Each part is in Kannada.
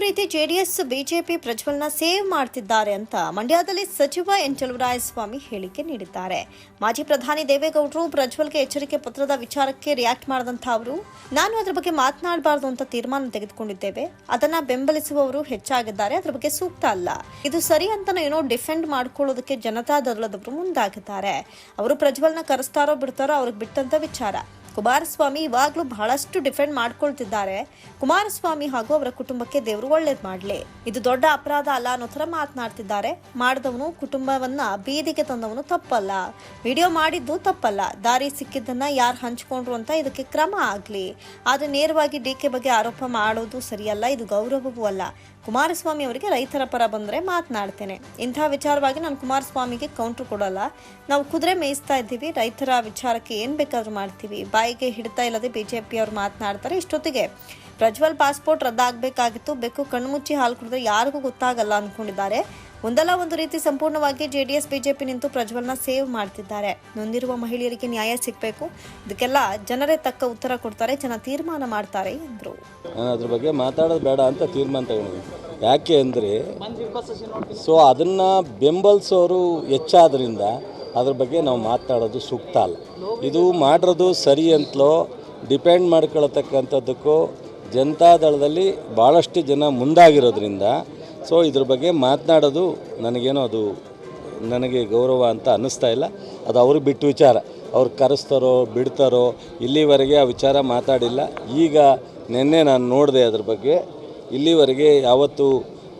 ಒಂದು ರೀತಿ ಜೆಡಿಎಸ್, ಬಿಜೆಪಿ ಪ್ರಜ್ವಲ್ನ ಸೇವ್ ಮಾಡ್ತಿದ್ದಾರೆ ಅಂತ ಮಂಡ್ಯದಲ್ಲಿ ಸಚಿವ ಎನ್. ಚಲುವರಾಯಸ್ವಾಮಿ ಹೇಳಿಕೆ ನೀಡಿದ್ದಾರೆ. ಮಾಜಿ ಪ್ರಧಾನಿ ದೇವೇಗೌಡರು ಪ್ರಜ್ವಲ್ಗೆ ಎಚ್ಚರಿಕೆ ಪತ್ರದ ವಿಚಾರಕ್ಕೆ ರಿಯಾಕ್ಟ್ ಮಾಡಿದಂಥ ಅವರು ನಾನು ಅದರ ಬಗ್ಗೆ ಮಾತನಾಡಬಾರದು ಅಂತ ತೀರ್ಮಾನ ತೆಗೆದುಕೊಂಡಿದ್ದೇವೆ. ಅದನ್ನ ಬೆಂಬಲಿಸುವವರು ಹೆಚ್ಚಾಗಿದ್ದಾರೆ. ಅದರ ಬಗ್ಗೆ ಸೂಕ್ತ ಅಲ್ಲ. ಇದು ಸರಿ ಅಂತ ಏನೋ ಡಿಫೆಂಡ್ ಮಾಡ್ಕೊಳ್ಳೋದಕ್ಕೆ ಜನತಾದಳದವರು ಮುಂದಾಗಿದ್ದಾರೆ. ಅವರು ಪ್ರಜ್ವಲ್ನ ಕರೆಸ್ತಾರೋ ಬಿಡ್ತಾರೋ ಅವ್ರಿಗೆ ಬಿಟ್ಟಂತ ವಿಚಾರ. ಕುಮಾರಸ್ವಾಮಿ ಇವಾಗಲೂ ಬಹಳಷ್ಟು ಡಿಫೆಂಡ್ ಮಾಡ್ಕೊಳ್ತಿದ್ದಾರೆ. ಕುಮಾರಸ್ವಾಮಿ ಹಾಗೂ ಅವರ ಕುಟುಂಬಕ್ಕೆ ದೇವರು ಒಳ್ಳೇದು ಮಾಡ್ಲಿ. ಇದು ದೊಡ್ಡ ಅಪರಾಧ ಅಲ್ಲ ಅನ್ನೋ ಥರ ಮಾತನಾಡ್ತಿದ್ದಾರೆ. ಮಾಡಿದವನು ಕುಟುಂಬವನ್ನ ಬೀದಿಗೆ ತಂದವನು ತಪ್ಪಲ್ಲ. ವಿಡಿಯೋ ಮಾಡಿದ್ದು ತಪ್ಪಲ್ಲ. ದಾರಿ ಸಿಕ್ಕಿದ್ದನ್ನ ಯಾರು ಹಂಚ್ಕೊಂಡ್ರು ಅಂತ ಇದಕ್ಕೆ ಕ್ರಮ ಆಗ್ಲಿ. ಆದ್ರೆ ನೇರವಾಗಿ ಡಿ ಕೆ ಬಗ್ಗೆ ಆರೋಪ ಮಾಡೋದು ಸರಿಯಲ್ಲ, ಇದು ಗೌರವವೂ ಅಲ್ಲ. ಕುಮಾರಸ್ವಾಮಿ ಅವರಿಗೆ ರೈತರ ಪರ ಬಂದರೆ ಮಾತನಾಡ್ತೇನೆ. ಇಂಥ ವಿಚಾರವಾಗಿ ನಾನು ಕುಮಾರಸ್ವಾಮಿಗೆ ಕೌಂಟ್ರ್ ಕೊಡಲ್ಲ. ನಾವು ಕುದುರೆ ಮೇಯಿಸ್ತಾ ಇದ್ದೀವಿ, ರೈತರ ವಿಚಾರಕ್ಕೆ ಏನು ಬೇಕಾದ್ರೂ ಮಾಡ್ತೀವಿ. ಬಾಯಿಗೆ ಹಿಡ್ತಾ ಇಲ್ಲದೆ ಬಿ ಜೆ ಪಿಯವರು ಮಾತನಾಡ್ತಾರೆ. ಇಷ್ಟೊತ್ತಿಗೆ ಪ್ರಜ್ವಲ್ ಪಾಸ್ಪೋರ್ಟ್ ರದ್ದಾಗಬೇಕಾಗಿತ್ತು. ಬೆಕ್ಕು ಕಣ್ಮುಚ್ಚಿ ಹಾಲು ಕುಡಿದ್ರೆ ಯಾರಿಗೂ ಗೊತ್ತಾಗಲ್ಲ ಅಂದ್ಕೊಂಡಿದ್ದಾರೆ ಒಂದಲ್ಲ ಒಂದು ರೀತಿ ಸಂಪೂರ್ಣವಾಗಿ ಜೆಡಿಎಸ್ ಬಿಜೆಪಿ ನಿಂತು ಪ್ರಜ್ವಲ್ನ ಸೇವ್ ಮಾಡ್ತಿದ್ದಾರೆ. ನೊಂದಿರುವ ಮಹಿಳೆಯರಿಗೆ ನ್ಯಾಯ ಸಿಗಬೇಕು. ಇದಕ್ಕೆಲ್ಲ ಜನರೇ ತಕ್ಕ ಉತ್ತರ ಕೊಡ್ತಾರೆ. ಜನ ತೀರ್ಮಾನ ಮಾಡ್ತಾರೆ ಎಂದರು. ಅದ್ರ ಬಗ್ಗೆ ಮಾತಾಡೋದು ಬೇಡ ಅಂತ ತೀರ್ಮಾನ ತಗೊಂಡಿದ್ದೀನಿ. ಯಾಕೆ ಅಂದರೆ ಸೊ ಅದನ್ನು ಬೆಂಬಲಿಸೋರು ಹೆಚ್ಚಾದ್ರಿಂದ ಅದ್ರ ಬಗ್ಗೆ ನಾವು ಮಾತನಾಡೋದು ಸೂಕ್ತ ಅಲ್ಲ. ಇದು ಮಾಡಿರೋದು ಸರಿ ಅಂತಲೋ ಡಿಪೆಂಡ್ ಮಾಡ್ಕೊಳ್ತಕ್ಕಂಥದ್ದಕ್ಕೂ ಜನತಾದಳದಲ್ಲಿ ಭಾಳಷ್ಟು ಜನ ಮುಂದಾಗಿರೋದ್ರಿಂದ, ಸೊ ಇದ್ರ ಬಗ್ಗೆ ಮಾತನಾಡೋದು ನನಗೇನೋ ಅದು ನನಗೆ ಗೌರವ ಅಂತ ಅನ್ನಿಸ್ತಾ ಇಲ್ಲ. ಅದು ಅವ್ರಿಗೆ ಬಿಟ್ಟು ವಿಚಾರ. ಅವ್ರು ಕರೆಸ್ತಾರೋ, ಬಿಡ್ತಾರೋ, ಇಲ್ಲಿವರೆಗೆ ಆ ವಿಚಾರ ಮಾತಾಡಿಲ್ಲ. ಈಗ ನಿನ್ನೆ ನಾನು ನೋಡಿದೆ ಅದ್ರ ಬಗ್ಗೆ. ಇಲ್ಲಿವರೆಗೆ ಯಾವತ್ತು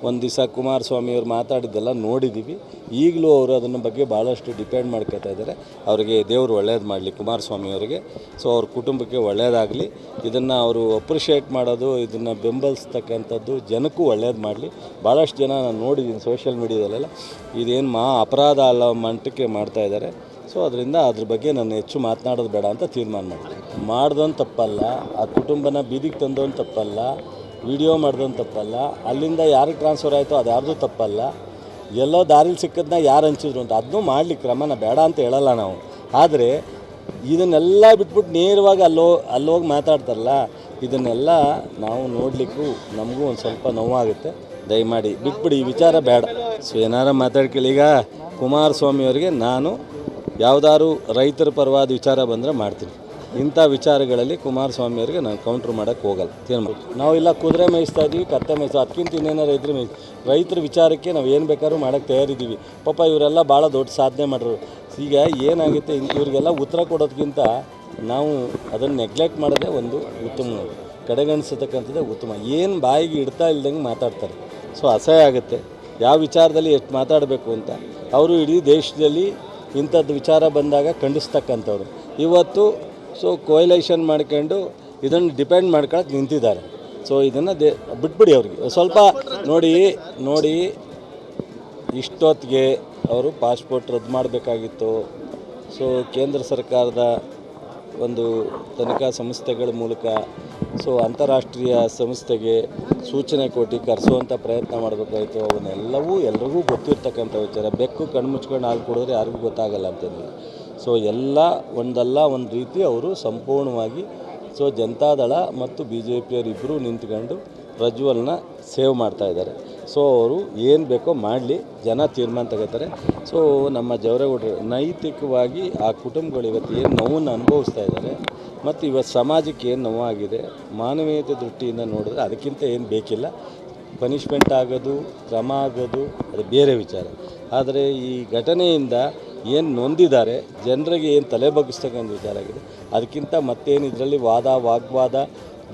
ಒಂದು ದಿವಸ ಕುಮಾರಸ್ವಾಮಿಯವ್ರು ಮಾತಾಡಿದ್ದೆಲ್ಲ ನೋಡಿದ್ದೀವಿ ಈಗಲೂ ಅವರು ಅದನ್ನ ಬಗ್ಗೆ ಭಾಳಷ್ಟು ಡಿಪೆಂಡ್ ಮಾಡ್ಕೋತಾ ಇದ್ದಾರೆ. ಅವರಿಗೆ ದೇವರು ಒಳ್ಳೇದು ಮಾಡಲಿ ಕುಮಾರಸ್ವಾಮಿಯವರಿಗೆ ಸೊ ಅವ್ರ ಕುಟುಂಬಕ್ಕೆ ಒಳ್ಳೆಯದಾಗಲಿ ಇದನ್ನು ಅವರು ಅಪ್ರಿಷಿಯೇಟ್ ಮಾಡೋದು, ಇದನ್ನು ಬೆಂಬಲಿಸ್ತಕ್ಕಂಥದ್ದು ಜನಕ್ಕೂ ಒಳ್ಳೇದು ಮಾಡಲಿ. ಭಾಳಷ್ಟು ಜನ ನಾನು ನೋಡಿದ್ದೀನಿ ಸೋಷಿಯಲ್ ಮೀಡಿಯಾದಲ್ಲೆಲ್ಲ ಇದೇನು ಮಾ ಅಪರಾಧ ಅಲ್ಲ ಮಂಟಕ್ಕೆ ಮಾಡ್ತಾ ಇದ್ದಾರೆ. ಸೊ ಅದರಿಂದ ಅದ್ರ ಬಗ್ಗೆ ನಾನು ಹೆಚ್ಚು ಮಾತನಾಡೋದು ಬೇಡ ಅಂತ ತೀರ್ಮಾನ ಮಾಡಿದೆ. ಮಾಡ್ದೊಂದು ತಪ್ಪಲ್ಲ. ಆ ಕುಟುಂಬನ ಬೀದಿಗೆ ತಂದೋನು ತಪ್ಪಲ್ಲ. ವಿಡಿಯೋ ಮಾಡ್ದೋನ್ ತಪ್ಪಲ್ಲ. ಅಲ್ಲಿಂದ ಯಾರಿಗೆ ಟ್ರಾನ್ಸ್ಫರ್ ಆಯಿತು ಅದು ಯಾರ್ದು ತಪ್ಪಲ್ಲ. ಎಲ್ಲೋ ದಾರಿಲಿ ಸಿಕ್ಕದನ್ನ ಯಾರು ಹಂಚಿದ್ರು ಅಂತ ಅದನ್ನೂ ಮಾಡಲಿಕ್ಕೆ ಕ್ರಮನ ಬೇಡ ಅಂತ ಹೇಳಲ್ಲ ನಾವು. ಆದರೆ ಇದನ್ನೆಲ್ಲ ಬಿಟ್ಬಿಟ್ಟು ನೇರವಾಗಿ ಅಲ್ಲೋ, ಅಲ್ಲೋಗಿ ಮಾತಾಡ್ತಾರಲ್ಲ, ಇದನ್ನೆಲ್ಲ ನಾವು ನೋಡಲಿಕ್ಕೂ ನಮಗೂ ಒಂದು ಸ್ವಲ್ಪ ನೋವಾಗುತ್ತೆ. ದಯಮಾಡಿ ಬಿಟ್ಬಿಡಿ, ಈ ವಿಚಾರ ಬೇಡ. ಸೊ, ಏನಾರ ಮಾತಾಡ್ಕೊಳ್ಳಿ. ಈಗ ಕುಮಾರಸ್ವಾಮಿ ಅವರಿಗೆ ನಾನು ಯಾವುದಾದ್ರು ರೈತರ ಪರವಾದ ವಿಚಾರ ಬಂದರೆ ಮಾಡ್ತೀನಿ. ಇಂಥ ವಿಚಾರಗಳಲ್ಲಿ ಕುಮಾರಸ್ವಾಮಿಯವರಿಗೆ ನಾನು ಕೌಂಟ್ರ್ ಮಾಡೋಕ್ಕೆ ಹೋಗಲ್ಲ. ತೀರ್ಮಾನ. ನಾವು ಇಲ್ಲ ಕುದುರೆ ಮೇಯಿಸ್ತಾ ಇದ್ದೀವಿ ಕತ್ತೆ ಮೇಯಿಸ್ತಾ ಅದಕ್ಕಿಂತ ಇನ್ನೇನಾರು ಇದ್ರೆ ಮೇಯ್ ರೈತರ ವಿಚಾರಕ್ಕೆ ನಾವು ಏನು ಬೇಕಾದ್ರೂ ಮಾಡೋಕ್ಕೆ ತಯಾರಿದ್ದೀವಿ. ಪಾಪ ಇವರೆಲ್ಲ ಭಾಳ ದೊಡ್ಡ ಸಾಧನೆ ಮಾಡೋರು ಈಗ ಏನಾಗುತ್ತೆ ಇವರಿಗೆಲ್ಲ ಉತ್ತರ ಕೊಡೋದಕ್ಕಿಂತ ನಾವು ಅದನ್ನು ನೆಗ್ಲೆಕ್ಟ್ ಮಾಡೋದೇ ಒಂದು ಉತ್ತಮ ಕಡೆಗಣಿಸತಕ್ಕಂಥದ್ದೇ ಉತ್ತಮ. ಏನು ಬಾಯಿಗೆ ಇಡ್ತಾ ಇಲ್ದಂಗೆ ಮಾತಾಡ್ತಾರೆ. ಸೊ ಅಸಹ್ಯ ಆಗುತ್ತೆ. ಯಾವ ವಿಚಾರದಲ್ಲಿ ಎಷ್ಟು ಮಾತಾಡಬೇಕು ಅಂತ. ಅವರು ಇಡೀ ದೇಶದಲ್ಲಿ ಇಂಥದ್ದು ವಿಚಾರ ಬಂದಾಗ ಖಂಡಿಸ್ತಕ್ಕಂಥವ್ರು. ಇವತ್ತು ಸೊ ಕೊಯ್ಲೇಷನ್ ಮಾಡ್ಕೊಂಡು ಇದನ್ನು ಡಿಪೆಂಡ್ ಮಾಡ್ಕೊಳಕ್ಕೆ ನಿಂತಿದ್ದಾರೆ. ಸೊ ಇದನ್ನು ದೇ ಬಿಟ್ಬಿಡಿ ಅವ್ರಿಗೆ. ಸ್ವಲ್ಪ ನೋಡಿ ನೋಡಿ, ಇಷ್ಟೊತ್ತಿಗೆ ಅವರು ಪಾಸ್ಪೋರ್ಟ್ ರದ್ದು ಮಾಡಬೇಕಾಗಿತ್ತು. ಸೊ ಕೇಂದ್ರ ಸರ್ಕಾರದ ಒಂದು ತನಿಖಾ ಸಂಸ್ಥೆಗಳ ಮೂಲಕ ಸೊ ಅಂತಾರಾಷ್ಟ್ರೀಯ ಸಂಸ್ಥೆಗೆ ಸೂಚನೆ ಕೊಟ್ಟು ಕರೆಸುವಂಥ ಪ್ರಯತ್ನ ಮಾಡಬೇಕಾಯಿತು. ಅವನ್ನೆಲ್ಲವೂ ಎಲ್ರಿಗೂ ಗೊತ್ತಿರ್ತಕ್ಕಂಥ ವಿಚಾರ. ಬೆಕ್ಕು ಕಣ್ಮುಚ್ಕೊಂಡು ಹಾಲು ಕೊಡಿದ್ರೆ ಯಾರಿಗೂ ಗೊತ್ತಾಗಲ್ಲ ಅಂತಂದು ಸೊ ಎಲ್ಲ ಒಂದಲ್ಲ, ಒಂದು ರೀತಿ ಅವರು ಸಂಪೂರ್ಣವಾಗಿ ಸೊ ಜನತಾದಳ ಮತ್ತು ಬಿ ಜೆ ಪಿಯವರಿಬ್ಬರು ನಿಂತ್ಕೊಂಡು ಪ್ರಜ್ವಲ್ನ ಸೇವ್ ಮಾಡ್ತಾ ಇದ್ದಾರೆ. ಸೊ ಅವರು ಏನು ಬೇಕೋ ಮಾಡಲಿ, ಜನ ತೀರ್ಮಾನ ತಗೋತಾರೆ. ಸೊ ನಮ್ಮ ಜವರೇಗೌಡರು, ನೈತಿಕವಾಗಿ ಆ ಕುಟುಂಬಗಳು ಇವತ್ತು ಏನು ನೋವನ್ನು ಅನುಭವಿಸ್ತಾ ಇದ್ದಾರೆ, ಮತ್ತು ಇವತ್ತು ಸಮಾಜಕ್ಕೆ ಏನು ನೋವಾಗಿದೆ, ಮಾನವೀಯತೆ ದೃಷ್ಟಿಯಿಂದ ನೋಡಿದ್ರೆ ಅದಕ್ಕಿಂತ ಏನು ಬೇಕಿಲ್ಲ. ಪನಿಷ್ಮೆಂಟ್ ಆಗೋದು, ಕ್ರಮ ಆಗೋದು, ಅದು ಬೇರೆ ವಿಚಾರ. ಆದರೆ ಈ ಘಟನೆಯಿಂದ ಏನು ನೊಂದಿದ್ದಾರೆ, ಜನರಿಗೆ ಏನು ತಲೆ ಬಗ್ಗಿಸ್ತಕ್ಕಂಥ ವಿಚಾರ ಆಗಿದೆ. ಅದಕ್ಕಿಂತ ಮತ್ತೇನು ಇದರಲ್ಲಿ ವಾದ, ವಾಗ್ವಾದ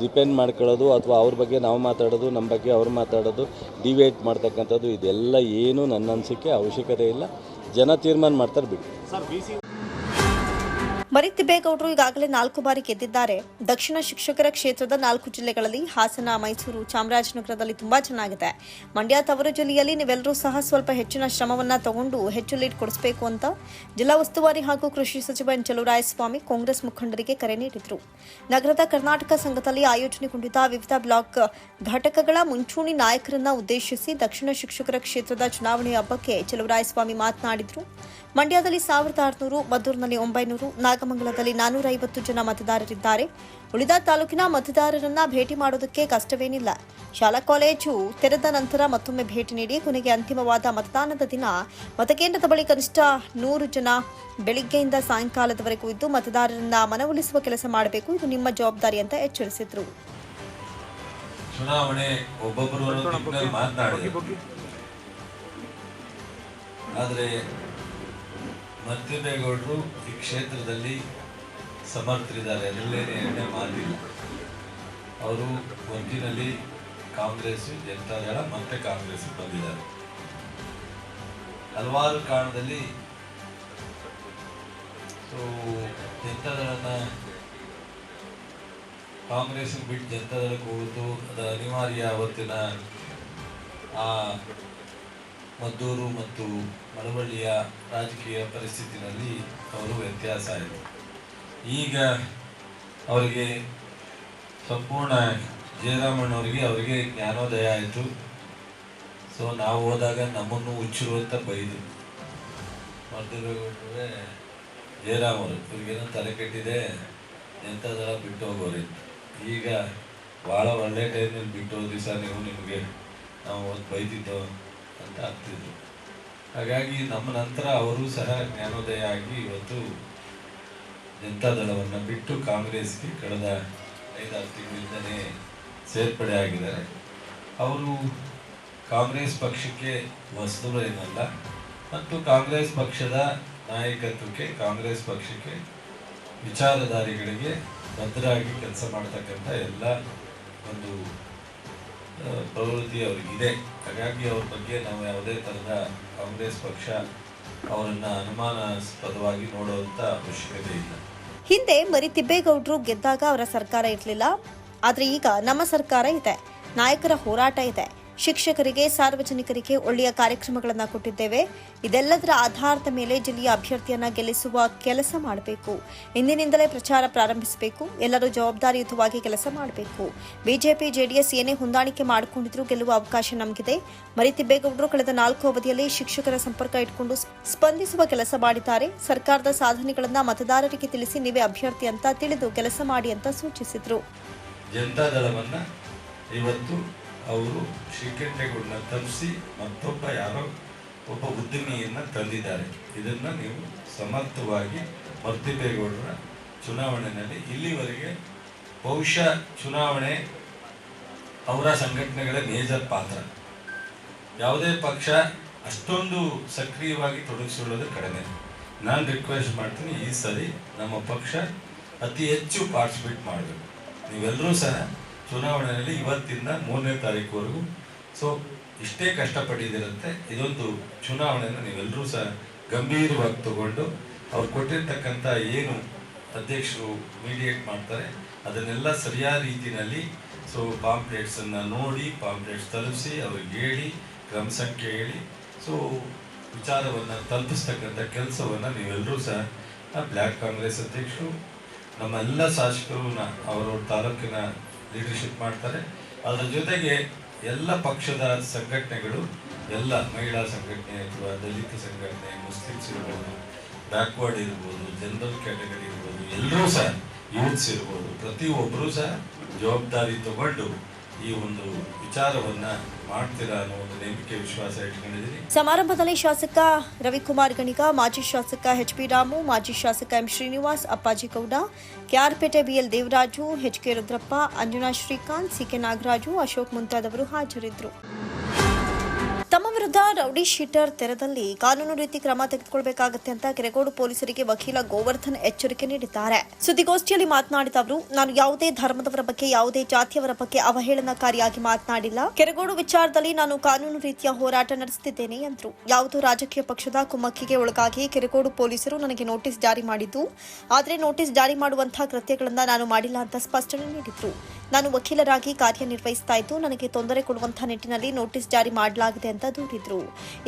ಡಿಪೆಂಡ್ ಮಾಡ್ಕೊಳ್ಳೋದು ಅಥವಾ ಅವ್ರ ಬಗ್ಗೆ ನಾವು ಮಾತಾಡೋದು ನಮ್ಮ ಬಗ್ಗೆ ಅವ್ರು ಮಾತಾಡೋದು ಡಿವೇಟ್ ಮಾಡ್ತಕ್ಕಂಥದ್ದು ಇದೆಲ್ಲ ಏನು ನನ್ನ ಅನಿಸಿಕೆ, ಅವಶ್ಯಕತೆ ಇಲ್ಲ. ಜನ ತೀರ್ಮಾನ ಮಾಡ್ತಾರೆ ಬಿಡಿ. ಮರಿತಿಬ್ಬೇಗೌಡರು ಈಗಾಗಲೇ ನಾಲ್ಕು ಬಾರಿ ಗೆದ್ದಿದ್ದಾರೆ. ದಕ್ಷಿಣ ಶಿಕ್ಷಕರ ಕ್ಷೇತ್ರದ ನಾಲ್ಕು ಜಿಲ್ಲೆಗಳಲ್ಲಿ ಹಾಸನ, ಮೈಸೂರು, ಚಾಮರಾಜನಗರದಲ್ಲಿ ತುಂಬಾ ಚೆನ್ನಾಗಿದೆ. ಮಂಡ್ಯ ತವರು ಜಿಲ್ಲೆಯಲ್ಲಿ ನೀವೆಲ್ಲರೂ ಸಹ ಸ್ವಲ್ಪ ಹೆಚ್ಚಿನ ಶ್ರಮವನ್ನ ತಗೊಂಡು ಹೆಚ್ಚು ಲೀಡ್ ಕೊಡಿಸಬೇಕು ಅಂತ ಜಿಲ್ಲಾ ಉಸ್ತುವಾರಿ ಹಾಗೂ ಕೃಷಿ ಸಚಿವ ಎನ್ ಚಲುವರಾಯಸ್ವಾಮಿ ಕಾಂಗ್ರೆಸ್ ಮುಖಂಡರಿಗೆ ಕರೆ ನೀಡಿದರು. ನಗರದ ಕರ್ನಾಟಕ ಸಂಘದಲ್ಲಿ ಆಯೋಜನೆಗೊಂಡಿದ್ದ ವಿವಿಧ ಬ್ಲಾಕ್ ಘಟಕಗಳ ಮುಂಚೂಣಿ ನಾಯಕರನ್ನ ಉದ್ದೇಶಿಸಿ ದಕ್ಷಿಣ ಶಿಕ್ಷಕರ ಕ್ಷೇತ್ರದ ಚುನಾವಣೆಯ ಬಗ್ಗೆ ಚಲುವರಾಯಸ್ವಾಮಿ ಮಾತನಾಡಿದರು. ಮಂಡ್ಯದಲ್ಲಿ ಸಾವಿರದ ಆರುನೂರು ಮದ್ದೂರಿನಲ್ಲಿ ಒಂಬೈನೂರು ನಾಗಮಂಗಲದಲ್ಲಿ ನಾನೂರ ಐವತ್ತು ಜನ ಮತದಾರರಿದ್ದಾರೆ. ಉಳಿದ ತಾಲೂಕಿನ ಮತದಾರರನ್ನ ಭೇಟಿ ಮಾಡೋದಕ್ಕೆ ಕಷ್ಟವೇನಿಲ್ಲ. ಶಾಲಾ ಕಾಲೇಜು ತೆರೆದ ನಂತರ ಮತ್ತೊಮ್ಮೆ ಭೇಟಿ ನೀಡಿ ಕೊನೆಗೆ ಅಂತಿಮವಾದ ಮತದಾನದ ದಿನ. ಮತಕೇಂದ್ರದ ಬಳಿ ಕನಿಷ್ಠ ನೂರು ಜನ ಬೆಳಿಗ್ಗೆಯಿಂದ ಸಾಯಂಕಾಲದವರೆಗೂ ಇದ್ದು ಮತದಾರರನ್ನ ಮನವೊಲಿಸುವ ಕೆಲಸ ಮಾಡಬೇಕು. ಇದು ನಿಮ್ಮ ಜವಾಬ್ದಾರಿ ಅಂತ ಎಚ್ಚರಿಸಿದ್ರು. ಚುನಾವಣೆ ಒಬ್ಬೊಬ್ಬರು ಮಾತನಾಡಿ ಆದರೆ ಮಧ್ಯದೇಗೌಡರು ಈ ಕ್ಷೇತ್ರದಲ್ಲಿ ಸಮರ್ಥರಿದ್ದಾರೆ. ಅದರಲ್ಲೇನೆ ಎರಡನೇ ಮಾತಿಲ್ಲ ಅವರು ಒಂದಿನಲ್ಲಿ ಕಾಂಗ್ರೆಸ್ ಜನತಾದಳ ಮತ್ತೆ ಕಾಂಗ್ರೆಸ್ ಬಂದಿದ್ದಾರೆ. ಹಲವಾರು ಕಾರಣದಲ್ಲಿ ಸೊ ಜನತಾದಳನ ಕಾಂಗ್ರೆಸ್ ಬಿಟ್ಟು ಜನತಾದಳಕ್ಕೆ ಹೋಗೋದು ಅದು ಅನಿವಾರ್ಯ ಅವತ್ತಿನ ಆ ಮದ್ದೂರು ಮತ್ತು ಮಳವಳ್ಳಿಯ ರಾಜಕೀಯ ಪರಿಸ್ಥಿತಿನಲ್ಲಿ ಅವರು ವ್ಯತ್ಯಾಸ ಆಯಿತು ಈಗ ಅವರಿಗೆ ಸಂಪೂರ್ಣ ಜಯರಾಮಣ್ಣವರಿಗೆ ಅವರಿಗೆ ಜ್ಞಾನೋದಯ ಆಯಿತು. ಸೊ ನಾವು ಹೋದಾಗ ನಮ್ಮನ್ನು ಹುಚ್ಚಿರುವಂಥ ಬೈದು ಮರ್ದಿಬೇಗೌಡರೇ ಜಯರಾಮ್ ಅವರು ಇವ್ರಿಗೇನೋ ತಲೆ ಕೆಟ್ಟಿದೆ ಬಿಟ್ಟು ಹೋಗೋರಿ ಈಗ ಭಾಳ ಒಳ್ಳೆ ಟೈಮಲ್ಲಿ ಬಿಟ್ಟು ಹೋದ್ರಿ ಸರ್ ನೀವು, ನಿಮಗೆ ನಾವು ಬೈದಿದ್ದೋ ಆಗ್ತಿದ್ರು. ಹಾಗಾಗಿ ನಮ್ಮ ನಂತರ ಅವರು ಸಹ ಜ್ಞಾನೋದಯ ಆಗಿ ಇವತ್ತು ಜನತಾದಳವನ್ನು ಬಿಟ್ಟು ಕಾಂಗ್ರೆಸ್ಗೆ ಕಳೆದ ಐದಾರು ತಿಂಗಳಿಂದಲೇ ಸೇರ್ಪಡೆ ಆಗಿದ್ದಾರೆ. ಅವರು ಕಾಂಗ್ರೆಸ್ ಪಕ್ಷಕ್ಕೆ ಹೊಸದರು ಏನಲ್ಲ, ಮತ್ತು ಕಾಂಗ್ರೆಸ್ ಪಕ್ಷದ ನಾಯಕತ್ವಕ್ಕೆ, ಕಾಂಗ್ರೆಸ್ ಪಕ್ಷಕ್ಕೆ ವಿಚಾರಧಾರಿಗಳಿಗೆ ಭದ್ರಾಗಿ ಕೆಲಸ ಮಾಡ್ತಕ್ಕಂಥ ಎಲ್ಲ ಒಂದು ಪ್ರವೃತ್ತಿ ಅವರಿಗಿದೆ ಹಾಗಾಗಿ ಅವ್ರ ಬಗ್ಗೆ ನಾವು ಯಾವುದೇ ಥರದ ಕಾಂಗ್ರೆಸ್ ಪಕ್ಷ ಅವರನ್ನು ಅನುಮಾನಾಸ್ಪದವಾಗಿ ನೋಡುವಂಥ ಅವಶ್ಯಕತೆ ಇಲ್ಲ. ಹಿಂದೆ ಮರಿತಿಬ್ಬೇಗೌಡರು ಗೆದ್ದಾಗ ಅವರ ಸರ್ಕಾರ ಇರಲಿಲ್ಲ. ಆದರೆ ಈಗ ನಮ್ಮ ಸರ್ಕಾರ ಇದೆ. ನಾಯಕರ ಹೋರಾಟ ಇದೆ. ಶಿಕ್ಷಕರಿಗೆ, ಸಾರ್ವಜನಿಕರಿಗೆ ಒಳ್ಳೆಯ ಕಾರ್ಯಕ್ರಮಗಳನ್ನು ಕೊಟ್ಟಿದ್ದೇವೆ. ಇದೆಲ್ಲದರ ಆಧಾರದ ಮೇಲೆ ಜಿಲ್ಲೆಯ ಅಭ್ಯರ್ಥಿಯನ್ನ ಗೆಲ್ಲಿಸುವ ಕೆಲಸ ಮಾಡಬೇಕು. ಇಂದಿನಿಂದಲೇ ಪ್ರಚಾರ ಪ್ರಾರಂಭಿಸಬೇಕು. ಎಲ್ಲರೂ ಜವಾಬ್ದಾರಿಯುತವಾಗಿ ಕೆಲಸ ಮಾಡಬೇಕು. ಬಿಜೆಪಿ, ಜೆಡಿಎಸ್ ಏನೇ ಹೊಂದಾಣಿಕೆ ಮಾಡಿಕೊಂಡಿದ್ರೂ ಗೆಲ್ಲುವ ಅವಕಾಶ ನಮಗಿದೆ. ಮರಿತಿಬ್ಬೇಗೌಡರು ಕಳೆದ ನಾಲ್ಕು ಅವಧಿಯಲ್ಲಿ ಶಿಕ್ಷಕರ ಸಂಪರ್ಕ ಇಟ್ಟುಕೊಂಡು ಸ್ಪಂದಿಸುವ ಕೆಲಸ ಮಾಡಿದ್ದಾರೆ. ಸರ್ಕಾರದ ಸಾಧನೆಗಳನ್ನು ಮತದಾರರಿಗೆ ತಿಳಿಸಿ ನೀವೇ ಅಭ್ಯರ್ಥಿ ಅಂತ ತಿಳಿದು ಕೆಲಸ ಮಾಡಿ ಅಂತ ಸೂಚಿಸಿದ್ರು. ಜನತಾದಳವನ್ನು ಇವತ್ತು ಅವರು ಶ್ರೀಕಂಠೇಗೌಡನ ತಪ್ಪಿಸಿ ಮತ್ತೊಬ್ಬ ಯಾರೋ ಒಬ್ಬ ಉದ್ಯಮಿಯನ್ನು ತಂದಿದ್ದಾರೆ. ಇದನ್ನು ನೀವು ಸಮರ್ಥವಾಗಿ ಮರ್ತಿಬೇಗೌಡರ ಚುನಾವಣೆಯಲ್ಲಿ ಇಲ್ಲಿವರೆಗೆ ಬಹುಶಃ ಚುನಾವಣೆ ಅವರ ಸಂಘಟನೆಗಳ ಮೇಜರ್ ಪಾತ್ರ. ಯಾವುದೇ ಪಕ್ಷ ಅಷ್ಟೊಂದು ಸಕ್ರಿಯವಾಗಿ ತೊಡಗಿಸಿಕೊಳ್ಳೋದು ಕಡಿಮೆ. ನಾನು ರಿಕ್ವೆಸ್ಟ್ ಮಾಡ್ತೀನಿ ಈ ಸರಿ ನಮ್ಮ ಪಕ್ಷ ಅತಿ ಹೆಚ್ಚು ಪಾರ್ಟಿಸಿಪೇಟ್ ಮಾಡಬೇಕು. ನೀವೆಲ್ಲರೂ ಸಹ ಚುನಾವಣೆಯಲ್ಲಿ ಇವತ್ತಿಂದ ಮೂರನೇ ತಾರೀಕುವರೆಗೂ. ಸೊ ಇಷ್ಟೇ ಕಷ್ಟಪಟ್ಟಿದ್ದೀರಂತೆ. ಇದೊಂದು ಚುನಾವಣೆಯನ್ನು ನೀವೆಲ್ಲರೂ ಸಹ ಗಂಭೀರವಾಗಿ ತಗೊಂಡು ಅವ್ರು ಕೊಟ್ಟಿರ್ತಕ್ಕಂಥ ಏನು ಅಧ್ಯಕ್ಷರು ಮೀಡಿಯೇಟ್ ಮಾಡ್ತಾರೆ, ಅದನ್ನೆಲ್ಲ ಸರಿಯಾದ ರೀತಿಯಲ್ಲಿ ಸೊ ಪಾಂಪ್ಲೇಟ್ಸನ್ನು ನೋಡಿ ಪಾಂಪ್ಲೇಟ್ಸ್ ತಲುಪಿಸಿ, ಅವ್ರಿಗೆ ಹೇಳಿ, ಕ್ರಮ ಸಂಖ್ಯೆ ಹೇಳಿ ಸೊ ವಿಚಾರವನ್ನು ತಲುಪಿಸ್ತಕ್ಕಂಥ ಕೆಲಸವನ್ನು ನೀವೆಲ್ಲರೂ ಸಹ ಬ್ಲ್ಯಾಕ್ ಕಾಂಗ್ರೆಸ್ ಅಧ್ಯಕ್ಷರು, ನಮ್ಮ ಎಲ್ಲ ಶಾಸಕರು ಅವರವ್ರ ತಾಲೂಕಿನ ಲೀಡರ್ಶಿಪ್ ಮಾಡ್ತಾರೆ. ಅದರ ಜೊತೆಗೆ ಎಲ್ಲ ಪಕ್ಷದ ಸಂಘಟನೆಗಳು, ಎಲ್ಲ ಮಹಿಳಾ ಸಂಘಟನೆ ಅಥವಾ ದಲಿತ ಸಂಘಟನೆ, ಮುಸ್ಲಿಮ್ಸ್ ಇರ್ಬೋದು, ಬ್ಯಾಕ್ವರ್ಡ್ ಇರ್ಬೋದು, ಜನರಲ್ ಕ್ಯಾಟಗರಿ ಇರ್ಬೋದು, ಎಲ್ಲರೂ ಸಹ ಯೂತ್ಸ್ ಇರ್ಬೋದು, ಪ್ರತಿಯೊಬ್ಬರೂ ಸಹ ಜವಾಬ್ದಾರಿ ತಗೊಂಡು ಸಮಾರಂಭದಲ್ಲಿ ಶಾಸಕ ರವಿಕುಮಾರ್ ಗಣಿಗ, ಮಾಜಿ ಶಾಸಕ ಎಚ್ ಪಿ ರಾಮು, ಮಾಜಿ ಶಾಸಕ M Srinivas, Appaji Gowda, KR Pete BL Devaraju, H K Rudrappa, Anjana Srikanth, C K Nagaraju, Ashok ಮುಂತಾದವರು ಹಾಜರಿದ್ದರು. ತಮ್ಮ ವಿರುದ್ಧ ರೌಡಿ ಶೀಟರ್ ತೆರದಲ್ಲಿ ಕಾನೂನು ರೀತಿ ಕ್ರಮ ತೆಗೆದುಕೊಳ್ಬೇಕಾಗತ್ತೆ ಅಂತ ಕೆರೆಗೋಡು ಪೊಲೀಸರಿಗೆ ವಕೀಲ ಗೋವರ್ಧನ್ ಎಚ್ಚರಿಕೆ ನೀಡಿದ್ದಾರೆ. ಸುದ್ದಿಗೋಷ್ಠಿಯಲ್ಲಿ ಮಾತನಾಡಿದ ಅವರು, ನಾನು ಯಾವುದೇ ಧರ್ಮದವರ ಬಗ್ಗೆ, ಯಾವುದೇ ಜಾತಿಯವರ ಬಗ್ಗೆ ಅವಹೇಳನಕಾರಿಯಾಗಿ ಮಾತನಾಡಿಲ್ಲ. ಕೆರೆಗೋಡು ವಿಚಾರದಲ್ಲಿ ನಾನು ಕಾನೂನು ರೀತಿಯ ಹೋರಾಟ ನಡೆಸುತ್ತಿದ್ದೇನೆ ಎಂದರು. ಯಾವುದೋ ರಾಜಕೀಯ ಪಕ್ಷದ ಕುಮ್ಮಕ್ಕಿಗೆ ಒಳಗಾಗಿ ಕೆರೆಗೋಡು ಪೊಲೀಸರು ನನಗೆ ನೋಟಿಸ್ ಜಾರಿ ಮಾಡಿದ್ದು, ಆದರೆ ನೋಟಿಸ್ ಜಾರಿ ಮಾಡುವಂತಹ ಕೃತ್ಯಗಳನ್ನ ನಾನು ಮಾಡಿಲ್ಲ ಅಂತ ಸ್ಪಷ್ಟನೆ ನೀಡಿದ್ರು. ನಾನು ವಕೀಲರಾಗಿ ಕಾರ್ಯನಿರ್ವಹಿಸ್ತಾ ಇದ್ದು, ನನಗೆ ತೊಂದರೆ ಕೊಡುವಂತಹ ನಿಟ್ಟಿನಲ್ಲಿ ನೋಟಿಸ್ ಜಾರಿ ಮಾಡಲಾಗಿದೆ ಅಂತ ದೂರಿದ್ರು?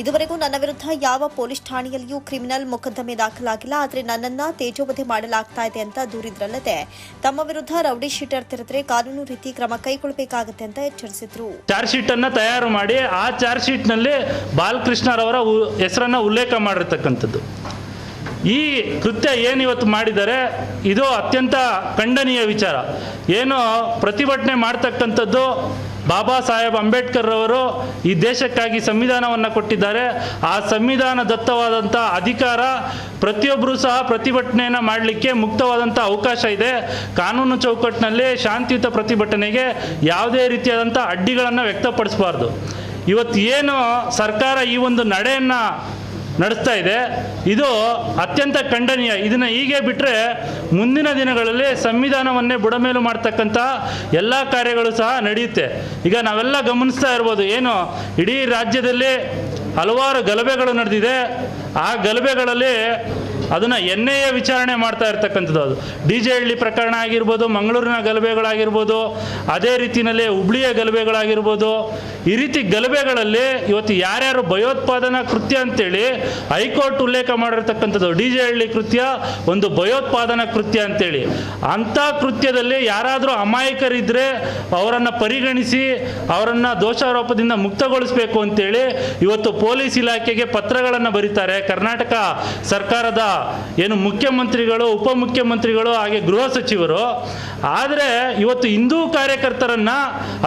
ಇದುವರೆಗೂ ನನ್ನ ವಿರುದ್ಧ ಯಾವ ಪೊಲೀಸ್ ಠಾಣೆಯಲ್ಲಿಯೂ ಕ್ರಿಮಿನಲ್ ಮೊಕದ್ದಮೆ ದಾಖಲಾಗಿಲ್ಲ. ಆದರೆ ನನ್ನನ್ನ ತೇಜೋವಧೆ ಮಾಡಲಾಗ್ತಾ ಇದೆ ಅಂತ ದೂರಿದ್ರಲ್ಲದೆ. ತಮ್ಮ ವಿರುದ್ಧ ರೌಡಿ ಶೀಟರ್ ತೆರೆದ್ರೆ ಕಾನೂನು ರೀತಿ ಕ್ರಮ ಕೈಗೊಳ್ಳಬೇಕಾಗುತ್ತೆ ಅಂತ ಎಚ್ಚರಿಸಿದ್ರು. ಚಾರ್ಜ್ ಶೀಟ್ ಅನ್ನ ತಯಾರು ಮಾಡಿ ಆ ಚಾರ್ಜ್ ಶೀಟ್ನಲ್ಲಿ ಬಾಲಕೃಷ್ಣರವರ ಹೆಸರನ್ನ ಉಲ್ಲೇಖ ಮಾಡಿರ್ತಕ್ಕಂಥದ್ದು. ಈ ಕೃತ್ಯ ಏನು ಇವತ್ತು ಮಾಡಿದ್ದಾರೆ, ಇದು ಅತ್ಯಂತ ಖಂಡನೀಯ ವಿಚಾರ. ಏನು ಪ್ರತಿಭಟನೆ ಮಾಡ್ತಕ್ಕಂಥದ್ದು ಬಾಬಾ ಸಾಹೇಬ್ ಅಂಬೇಡ್ಕರ್ ಅವರು ಈ ದೇಶಕ್ಕಾಗಿ ಸಂವಿಧಾನವನ್ನು ಕೊಟ್ಟಿದ್ದಾರೆ. ಆ ಸಂವಿಧಾನ ದತ್ತವಾದಂಥ ಅಧಿಕಾರ ಪ್ರತಿಯೊಬ್ಬರೂ ಸಹ ಪ್ರತಿಭಟನೆಯನ್ನು ಮಾಡಲಿಕ್ಕೆ ಮುಕ್ತವಾದಂಥ ಅವಕಾಶ ಇದೆ. ಕಾನೂನು ಚೌಕಟ್ಟಿನಲ್ಲಿ ಶಾಂತಿಯುತ ಪ್ರತಿಭಟನೆಗೆ ಯಾವುದೇ ರೀತಿಯಾದಂಥ ಅಡ್ಡಿಗಳನ್ನು ವ್ಯಕ್ತಪಡಿಸಬಾರ್ದು. ಇವತ್ತು ಏನು ಸರ್ಕಾರ ಈ ಒಂದು ನಡೆಯನ್ನು ನಡೆಸ್ತಾ ಇದೆ. ಇದು ಅತ್ಯಂತ ಖಂಡನೀಯ. ಇದನ್ನು ಹೀಗೆ ಬಿಟ್ಟರೆ ಮುಂದಿನ ದಿನಗಳಲ್ಲಿ ಸಂವಿಧಾನವನ್ನೇ ಬುಡಮೇಲು ಮಾಡ್ತಕ್ಕಂಥ ಎಲ್ಲ ಕಾರ್ಯಗಳು ಸಹ ನಡೆಯುತ್ತೆ. ಈಗ ನಾವೆಲ್ಲ ಗಮನಿಸ್ತಾ ಇರ್ಬೋದು, ಏನು ಇಡೀ ರಾಜ್ಯದಲ್ಲಿ ಹಲವಾರು ಗಲಭೆಗಳು ನಡೆದಿದೆ. ಆ ಗಲಭೆಗಳಲ್ಲಿ ಅದನ್ನು ಎನ್ ಎ ವಿಚಾರಣೆ ಮಾಡ್ತಾ ಇರ್ತಕ್ಕಂಥದ್ದು ಅದು. ಡಿ ಜೆ ಹಳ್ಳಿ ಪ್ರಕರಣ ಆಗಿರ್ಬೋದು, ಮಂಗಳೂರಿನ ಗಲಭೆಗಳಾಗಿರ್ಬೋದು, ಅದೇ ರೀತಿಯಲ್ಲಿ ಹುಬ್ಳಿಯ ಗಲಭೆಗಳಾಗಿರ್ಬೋದು, ಈ ರೀತಿ ಗಲಭೆಗಳಲ್ಲಿ ಇವತ್ತು ಯಾರ್ಯಾರು ಭಯೋತ್ಪಾದನಾ ಕೃತ್ಯ ಅಂತೇಳಿ ಹೈಕೋರ್ಟ್ ಉಲ್ಲೇಖ ಮಾಡಿರ್ತಕ್ಕಂಥದ್ದು ಡಿ ಜೆ ಹಳ್ಳಿ ಕೃತ್ಯ, ಒಂದು ಭಯೋತ್ಪಾದನಾ ಕೃತ್ಯ ಅಂತೇಳಿ. ಅಂಥ ಕೃತ್ಯದಲ್ಲಿ ಯಾರಾದರೂ ಅಮಾಯಕರಿದ್ದರೆ ಅವರನ್ನು ಪರಿಗಣಿಸಿ, ಅವರನ್ನು ದೋಷಾರೋಪದಿಂದ ಮುಕ್ತಗೊಳಿಸಬೇಕು ಅಂತೇಳಿ ಇವತ್ತು ಪೊಲೀಸ್ ಇಲಾಖೆಗೆ ಪತ್ರಗಳನ್ನು ಬರೀತಾರೆ. ಕರ್ನಾಟಕ ಸರ್ಕಾರದ ಏನು ಮುಖ್ಯಮಂತ್ರಿಗಳು, ಉಪಮುಖ್ಯಮಂತ್ರಿಗಳು ಹಾಗೆ ಗೃಹ ಸಚಿವರು, ಆದರೆ ಇವತ್ತು ಹಿಂದೂ ಕಾರ್ಯಕರ್ತರನ್ನ,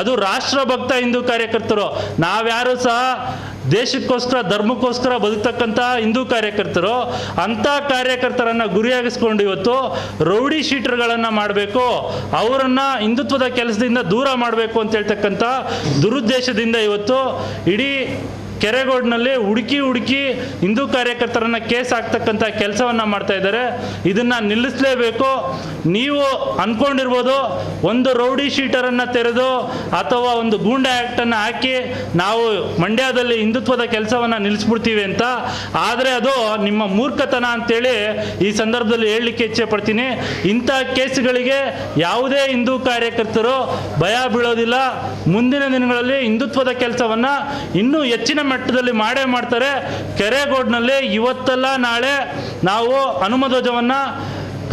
ಅದು ರಾಷ್ಟ್ರಭಕ್ತ ಹಿಂದೂ ಕಾರ್ಯಕರ್ತರು, ನಾವ್ಯಾರು ಸಹ ದೇಶಕ್ಕೋಸ್ಕರ, ಧರ್ಮಕ್ಕೋಸ್ಕರ ಬದುಕ್ತಕ್ಕಂಥ ಹಿಂದೂ ಕಾರ್ಯಕರ್ತರು, ಅಂಥ ಕಾರ್ಯಕರ್ತರನ್ನು ಗುರಿಯಾಗಿಸ್ಕೊಂಡು ಇವತ್ತು ರೌಡಿ ಶೀಟರ್ಗಳನ್ನು ಮಾಡಬೇಕು, ಅವರನ್ನು ಹಿಂದುತ್ವದ ಕೆಲಸದಿಂದ ದೂರ ಮಾಡಬೇಕು ಅಂತ ಹೇಳ್ತಕ್ಕಂಥ ದುರುದ್ದೇಶದಿಂದ ಇವತ್ತು ಇಡೀ ಕೆರೆಗೋಡ್ನಲ್ಲಿ ಹುಡುಕಿ ಹುಡುಕಿ ಹಿಂದೂ ಕಾರ್ಯಕರ್ತರನ್ನ ಕೇಸ್ ಹಾಕ್ತಕ್ಕಂಥ ಕೆಲಸವನ್ನು ಮಾಡ್ತಾ ಇದ್ದಾರೆ. ಇದನ್ನು ನಿಲ್ಲಿಸಲೇಬೇಕು. ನೀವು ಅಂದ್ಕೊಂಡಿರ್ಬೋದು ಒಂದು ರೌಡಿ ಶೀಟರನ್ನು ತೆರೆದು ಅಥವಾ ಒಂದು ಗೂಂಡ ಆ್ಯಕ್ಟನ್ನು ಹಾಕಿ ನಾವು ಮಂಡ್ಯದಲ್ಲಿ ಹಿಂದುತ್ವದ ಕೆಲಸವನ್ನು ನಿಲ್ಲಿಸ್ಬಿಡ್ತೀವಿ ಅಂತ. ಆದರೆ ಅದು ನಿಮ್ಮ ಮೂರ್ಖತನ ಅಂತೇಳಿ ಈ ಸಂದರ್ಭದಲ್ಲಿ ಹೇಳಲಿಕ್ಕೆ ಇಚ್ಛೆ ಪಡ್ತೀನಿ. ಇಂಥ ಕೇಸ್ಗಳಿಗೆ ಯಾವುದೇ ಹಿಂದೂ ಕಾರ್ಯಕರ್ತರು ಭಯ ಬೀಳೋದಿಲ್ಲ. ಮುಂದಿನ ದಿನಗಳಲ್ಲಿ ಹಿಂದುತ್ವದ ಕೆಲಸವನ್ನು ಇನ್ನೂ ಹೆಚ್ಚಿನ ಮಟ್ಟದಲ್ಲಿ ಮಾಡೇ ಮಾಡ್ತಾರೆ. ಕೆರೆಗೋಡ್ನಲ್ಲಿ ಇವತ್ತಲ್ಲ ನಾಳೆ ನಾವು ಹನುಮಧ್ವಜವನ್ನು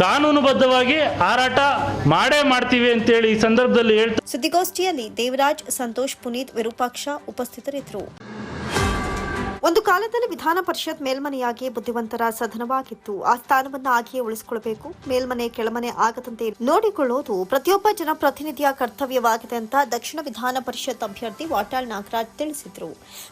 ಕಾನೂನುಬದ್ಧವಾಗಿ ಹಾರಾಟ ಮಾಡೇ ಮಾಡ್ತೀವಿ ಅಂತೇಳಿ ಈ ಸಂದರ್ಭದಲ್ಲಿ ಹೇಳ್ತಾರೆ ಸುದ್ದಿಗೋಷ್ಠಿಯಲ್ಲಿ ದೇವರಾಜ್, ಸಂತೋಷ್, ಪುನೀತ್ ವಿರೂಪಾಕ್ಷ ಉಪಸ್ಥಿತರಿದ್ದರು. ಒಂದು ಕಾಲದಲ್ಲಿ ವಿಧಾನ ಪರಿಷತ್ ಮೇಲ್ಮನೆಯಾಗಿ ಬುದ್ಧಿವಂತರ ಸದನವಾಗಿತ್ತು ಆ ಸ್ಥಾನವನ್ನು ಆಗಿಯೇ ಉಳಿಸಿಕೊಳ್ಳಬೇಕು. ಮೇಲ್ಮನೆ, ಕೆಳಮನೆ ಆಗದಂತೆ ನೋಡಿಕೊಳ್ಳುವುದು ಪ್ರತಿಯೊಬ್ಬ ಜನಪ್ರತಿನಿಧಿಯ ಕರ್ತವ್ಯವಾಗಿದೆ ಅಂತ ದಕ್ಷಿಣ ವಿಧಾನ ಪರಿಷತ್ ಅಭ್ಯರ್ಥಿ ವಾಟಾಳ್ ನಾಗರಾಜ್ ತಿಳಿಸಿದರು.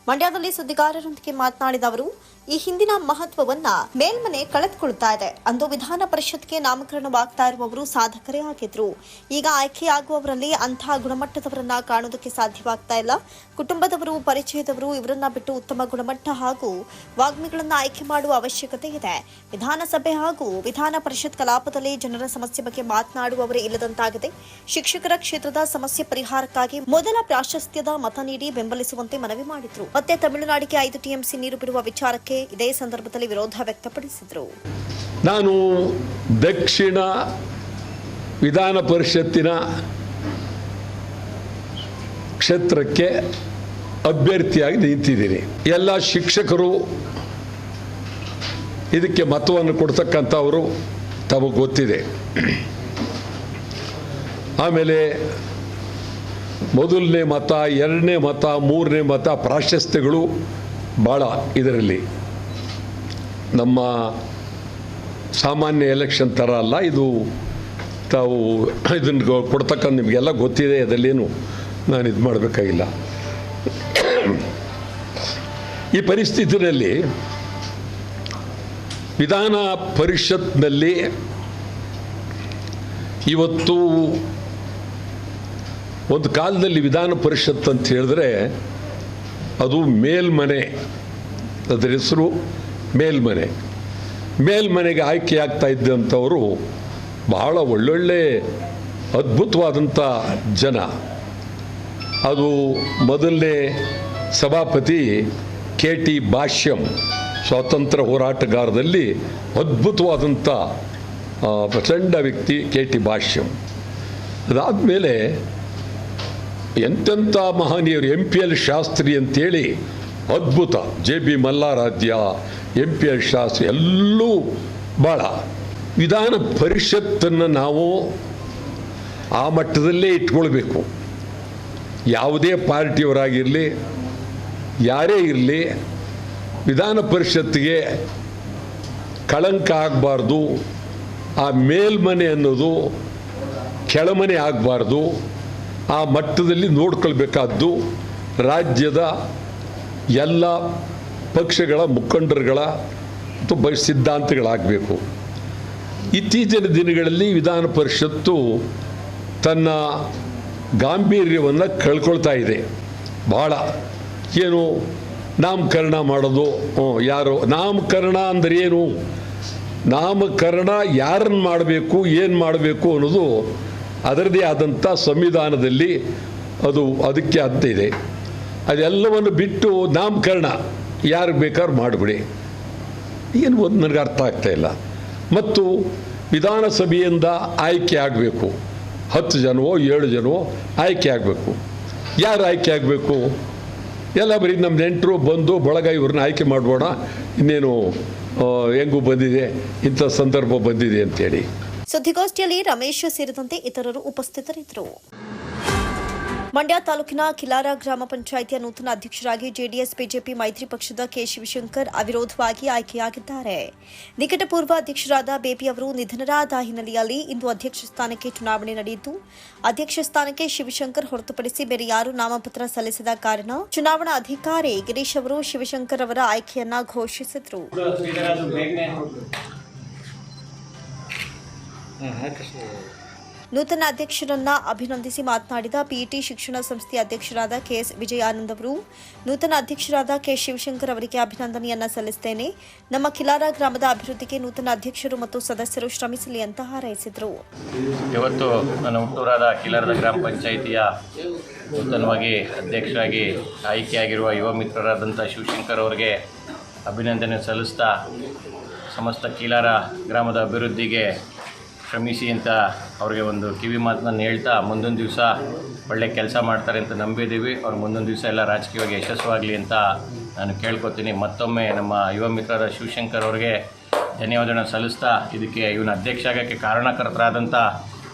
ಮಂಡ್ಯದಲ್ಲಿ ಸುದ್ದಿಗಾರರೊಂದಿಗೆ ಮಾತನಾಡಿದ ಅವರು ಈ ಹಿಂದಿನ ಮಹತ್ವವನ್ನ ಮೇಲ್ಮನೆ ಕಳೆದುಕೊಳ್ತಾ ಇದೆ. ಅಂದು ವಿಧಾನ ಪರಿಷತ್ಗೆ ನಾಮಕರಣವಾಗ್ತಾ ಇರುವವರು ಸಾಧಕರೇ ಆಗಿದ್ರು. ಈಗ ಆಯ್ಕೆಯಾಗುವವರಲ್ಲಿ ಅಂತಹ ಗುಣಮಟ್ಟದವರನ್ನ ಕಾಣೋದಕ್ಕೆ ಸಾಧ್ಯವಾಗ್ತಾ ಇಲ್ಲ. ಕುಟುಂಬದವರು, ಪರಿಚಯದವರು ಇವರನ್ನ ಬಿಟ್ಟು ಉತ್ತಮ ಗುಣಮಟ್ಟ ಹಾಗೂ ವಾಗ್ಮಿಗಳನ್ನ ಆಯ್ಕೆ ಮಾಡುವ ಅವಶ್ಯಕತೆ ಇದೆ. ವಿಧಾನಸಭೆ ಹಾಗೂ ವಿಧಾನ ಪರಿಷತ್ ಕಲಾಪದಲ್ಲಿ ಜನರ ಸಮಸ್ಯೆ ಬಗ್ಗೆ ಮಾತನಾಡುವವರೇ ಇಲ್ಲದಂತಾಗಿದೆ. ಶಿಕ್ಷಕರ ಕ್ಷೇತ್ರದ ಸಮಸ್ಯೆ ಪರಿಹಾರಕ್ಕಾಗಿ ಮೊದಲ ಪ್ರಾಶಸ್ತ್ಯದ ಮತ ನೀಡಿ ಬೆಂಬಲಿಸುವಂತೆ ಮನವಿ ಮಾಡಿದ್ರು. ಮತ್ತೆ ತಮಿಳುನಾಡಿಗೆ ಐದು ಟಿಎಂಸಿ ನೀರು ಬಿಡುವ ವಿಚಾರಕ್ಕೆ ಇದೇ ಸಂದರ್ಭದಲ್ಲಿ ವಿರೋಧ ವ್ಯಕ್ತಪಡಿಸಿದರು. ನಾನು ದಕ್ಷಿಣ ವಿಧಾನ ಪರಿಷತ್ತಿನ ಕ್ಷೇತ್ರಕ್ಕೆ ಅಭ್ಯರ್ಥಿಯಾಗಿ ನಿಂತಿದ್ದೀನಿ. ಎಲ್ಲ ಶಿಕ್ಷಕರು ಇದಕ್ಕೆ ಮತವನ್ನು ಕೊಡ್ತಕ್ಕಂಥವರು ತಮಗೆ ಗೊತ್ತಿದೆ. ಆಮೇಲೆ ಮೊದಲನೇ ಮತ, ಎರಡನೇ ಮತ, ಮೂರನೇ ಮತ ಪ್ರಾಶಸ್ತ್ಯಗಳು ಭಾಳ ಇದರಲ್ಲಿ. ನಮ್ಮ ಸಾಮಾನ್ಯ ಎಲೆಕ್ಷನ್ ಥರ ಅಲ್ಲ, ಇದು ತಾವು ಇದನ್ನು ಕೊಡ್ತಕ್ಕಂಥ ನಿಮಗೆಲ್ಲ ಗೊತ್ತಿದೆ, ಅದರಲ್ಲೇನು ನಾನು ಇದು ಮಾಡಬೇಕಾಗಿಲ್ಲ. ಈ ಪರಿಸ್ಥಿತಿಯಲ್ಲಿ ವಿಧಾನ ಪರಿಷತ್ನಲ್ಲಿ ಇವತ್ತು ಒಂದು ಕಾಲದಲ್ಲಿ ವಿಧಾನ ಪರಿಷತ್ ಅಂತ ಹೇಳಿದ್ರೆ ಅದು ಮೇಲ್ಮನೆ, ಅದರ ಹೆಸರು ಮೇಲ್ಮನೆ. ಮೇಲ್ಮನೆಗೆ ಆಯ್ಕೆಯಾಗ್ತಾ ಇದ್ದಂಥವರು ಬಹಳ ಒಳ್ಳೊಳ್ಳೆ ಅದ್ಭುತವಾದಂಥ ಜನ. ಅದು ಮೊದಲನೇ ಸಭಾಪತಿ ಕೆ ಟಿ ಭಾಷ್ಯಂ ಸ್ವಾತಂತ್ರ್ಯ ಹೋರಾಟಗಾರದಲ್ಲಿ ಅದ್ಭುತವಾದಂಥ ಪ್ರಚಂಡ ವ್ಯಕ್ತಿ ಕೆ ಟಿ ಭಾಷ್ಯಂ. ಅದಾದಮೇಲೆ ಎಂತೆಂಥ ಮಹನೀಯರು ಎಂ ಪಿ ಎಲ್ ಶಾಸ್ತ್ರಿ ಅಂತೇಳಿ ಅದ್ಭುತ J B Mallaradhya M P L Shastri ಎಲ್ಲೂ ಭಾಳ ವಿಧಾನ ಪರಿಷತ್ತನ್ನು ನಾವು ಆ ಮಟ್ಟದಲ್ಲೇ ಇಟ್ಕೊಳ್ಬೇಕು. ಯಾವುದೇ ಪಾರ್ಟಿಯವರಾಗಿರಲಿ, ಯಾರೇ ಇರಲಿ, ವಿಧಾನ ಪರಿಷತ್ತಿಗೆ ಕಳಂಕ ಆಗಬಾರ್ದು, ಆ ಮೇಲ್ಮನೆ ಅನ್ನೋದು ಕೆಳಮನೆ ಆಗಬಾರ್ದು, ಆ ಮಟ್ಟದಲ್ಲಿ ನೋಡ್ಕೊಳ್ಬೇಕಾದ್ದು ರಾಜ್ಯದ ಎಲ್ಲ ಪಕ್ಷಗಳ ಮುಖಂಡರುಗಳ ತುಂಬ ಸಿದ್ಧಾಂತಗಳಾಗಬೇಕು. ಇತ್ತೀಚಿನ ದಿನಗಳಲ್ಲಿ ವಿಧಾನ ಪರಿಷತ್ತು ತನ್ನ ಗಾಂಭೀರ್ಯವನ್ನು ಕಳ್ಕೊಳ್ತಾ ಇದೆ. ಭಾಳ ಏನು ನಾಮಕರಣ ಮಾಡೋದು ಯಾರು? ನಾಮಕರಣ ಅಂದರೆ ಏನು? ನಾಮಕರಣ ಯಾರನ್ನು ಮಾಡಬೇಕು, ಏನು ಮಾಡಬೇಕು ಅನ್ನೋದು ಅದರದೇ ಆದಂಥ ಸಂವಿಧಾನದಲ್ಲಿ ಅದು ಅದಕ್ಕೆ ಅಂತ ಇದೆ. ಅದೆಲ್ಲವನ್ನು ಬಿಟ್ಟು ನಾಮಕರಣ. ಯಾರು ಬೇಕಾದ್ರೂ ಮಾಡಿಬಿಡಿ. ಏನು ಒಂದು ನನಗೆ ಅರ್ಥ ಆಗ್ತಾ ಇಲ್ಲ. ಮತ್ತು ವಿಧಾನಸಭೆಯಿಂದ ಆಯ್ಕೆ ಆಗಬೇಕು. ಹತ್ತು ಜನವೋ, ಏಳು ಜನವೋ, ಆಯ್ಕೆ ಆಗಬೇಕು. ಯಾರು ಆಯ್ಕೆ ಆಗಬೇಕು? ಎಲ್ಲ ಬರೀ ನಮ್ಮ ನೆಂಟರು ಬಂದು ಬಳಗ ಇವ್ರನ್ನ ಆಯ್ಕೆ ಮಾಡ್ಬೋಣ? ಇನ್ನೇನು ಹೆಂಗು ಹೆಂಗೂ ಬಂದಿದೆ? ಇಂಥ ಸಂದರ್ಭ ಬಂದಿದೆ ಅಂತೇಳಿ. ಸುದ್ದಿಗೋಷ್ಠಿಯಲ್ಲಿ ರಮೇಶ್ ಸೇರಿದಂತೆ ಇತರರು ಉಪಸ್ಥಿತರಿದ್ದರು. ಮಂಡ್ಯ ತಾಲೂಕಿನ ಕಿಲಾರ ಗ್ರಾಮ ಪಂಚಾಯಿತಿಯ ನೂತನ ಅಧ್ಯಕ್ಷರಾಗಿ ಜೆಡಿಎಸ್ ಬಿಜೆಪಿ ಮೈತ್ರಿ ಪಕ್ಷದ ಕೆ ಶಿವಶಂಕರ್ ಅವಿರೋಧವಾಗಿ ಆಯ್ಕೆಯಾಗಿದ್ದಾರೆ. ನಿಕಟಪೂರ್ವ ಅಧ್ಯಕ್ಷರಾದ ಬೇಬಿ ಅವರು ನಿಧನರಾದ ಹಿನ್ನೆಲೆಯಲ್ಲಿ ಇಂದು ಅಧ್ಯಕ್ಷ ಸ್ಥಾನಕ್ಕೆ ಚುನಾವಣೆ ನಡೆಯಿತು. ಅಧ್ಯಕ್ಷ ಸ್ಥಾನಕ್ಕೆ ಶಿವಶಂಕರ್ ಹೊರತುಪಡಿಸಿ ಬೇರೆ ಯಾರು ನಾಮಪತ್ರ ಸಲ್ಲಿಸದ ಕಾರಣ ಚುನಾವಣಾ ಅಧಿಕಾರಿ ಗಿರೀಶ್ ಅವರು ಶಿವಶಂಕರ್ ಅವರ ಆಯ್ಕೆಯನ್ನ ಘೋಷಿಸಿದರು. ನೂತನ ಅಧ್ಯಕ್ಷರನ್ನ ಅಭಿನಂದಿಸಿ ಮಾತನಾಡಿದ ಪಿಇಟಿ ಶಿಕ್ಷಣ ಸಂಸ್ಥೆಯ ಅಧ್ಯಕ್ಷರಾದ ಕೆಎಸ್ ವಿಜಯಾನಂದ್ ಅವರು, ನೂತನ ಅಧ್ಯಕ್ಷರಾದ ಕೆ ಶಿವಶಂಕರ್ ಅವರಿಗೆ ಅಭಿನಂದನೆಯನ್ನ ಸಲ್ಲಿಸುತ್ತೇನೆ ನಮ್ಮ ಕಿಲಾರ ಗ್ರಾಮದ ಅಭಿವೃದ್ಧಿಗೆ ನೂತನ ಅಧ್ಯಕ್ಷರು ಮತ್ತು ಸದಸ್ಯರು ಶ್ರಮಿಸಲಿ ಅಂತ ಹಾರೈಸಿದರು. ಇವತ್ತು ನನ್ನ ಹುಟ್ಟೂರಾದ ಕಿಲಾರದ ಗ್ರಾಮ ಪಂಚಾಯಿತಿಯ ನೂತನವಾಗಿ ಅಧ್ಯಕ್ಷರಾಗಿ ಆಯ್ಕೆಯಾಗಿರುವ ಯುವ ಮಿತ್ರರಾದಂಥ ಶಿವಶಂಕರ್ ಅವರಿಗೆ ಅಭಿನಂದನೆ ಸಲ್ಲಿಸ್ತಾ, ಸಮಸ್ತ ಕೀಲಾರ ಗ್ರಾಮದ ಅಭಿವೃದ್ಧಿಗೆ ಶ್ರಮಿಸಿ ಅಂತ ಅವ್ರಿಗೆ ಒಂದು ಕಿವಿ ಮಾತನ್ನ ಹೇಳ್ತಾ ಮುಂದೊಂದು ದಿವಸ ಒಳ್ಳೆ ಕೆಲಸ ಮಾಡ್ತಾರೆ ಅಂತ ನಂಬಿದ್ದೀವಿ. ಅವ್ರು ಮುಂದೊಂದು ದಿವಸ ಎಲ್ಲ ರಾಜಕೀಯವಾಗಿ ಯಶಸ್ವಾಗಲಿ ಅಂತ ನಾನು ಕೇಳ್ಕೊತೀನಿ. ಮತ್ತೊಮ್ಮೆ ನಮ್ಮ ಯುವ ಮಿತ್ರರ ಶಿವಶಂಕರ್ ಅವರಿಗೆ ಧನ್ಯವಾದನ ಸಲ್ಲಿಸ್ತಾ ಇದಕ್ಕೆ ಇವನ ಅಧ್ಯಕ್ಷ ಆಗೋಕ್ಕೆ ಕಾರಣಕರ್ತರಾದಂಥ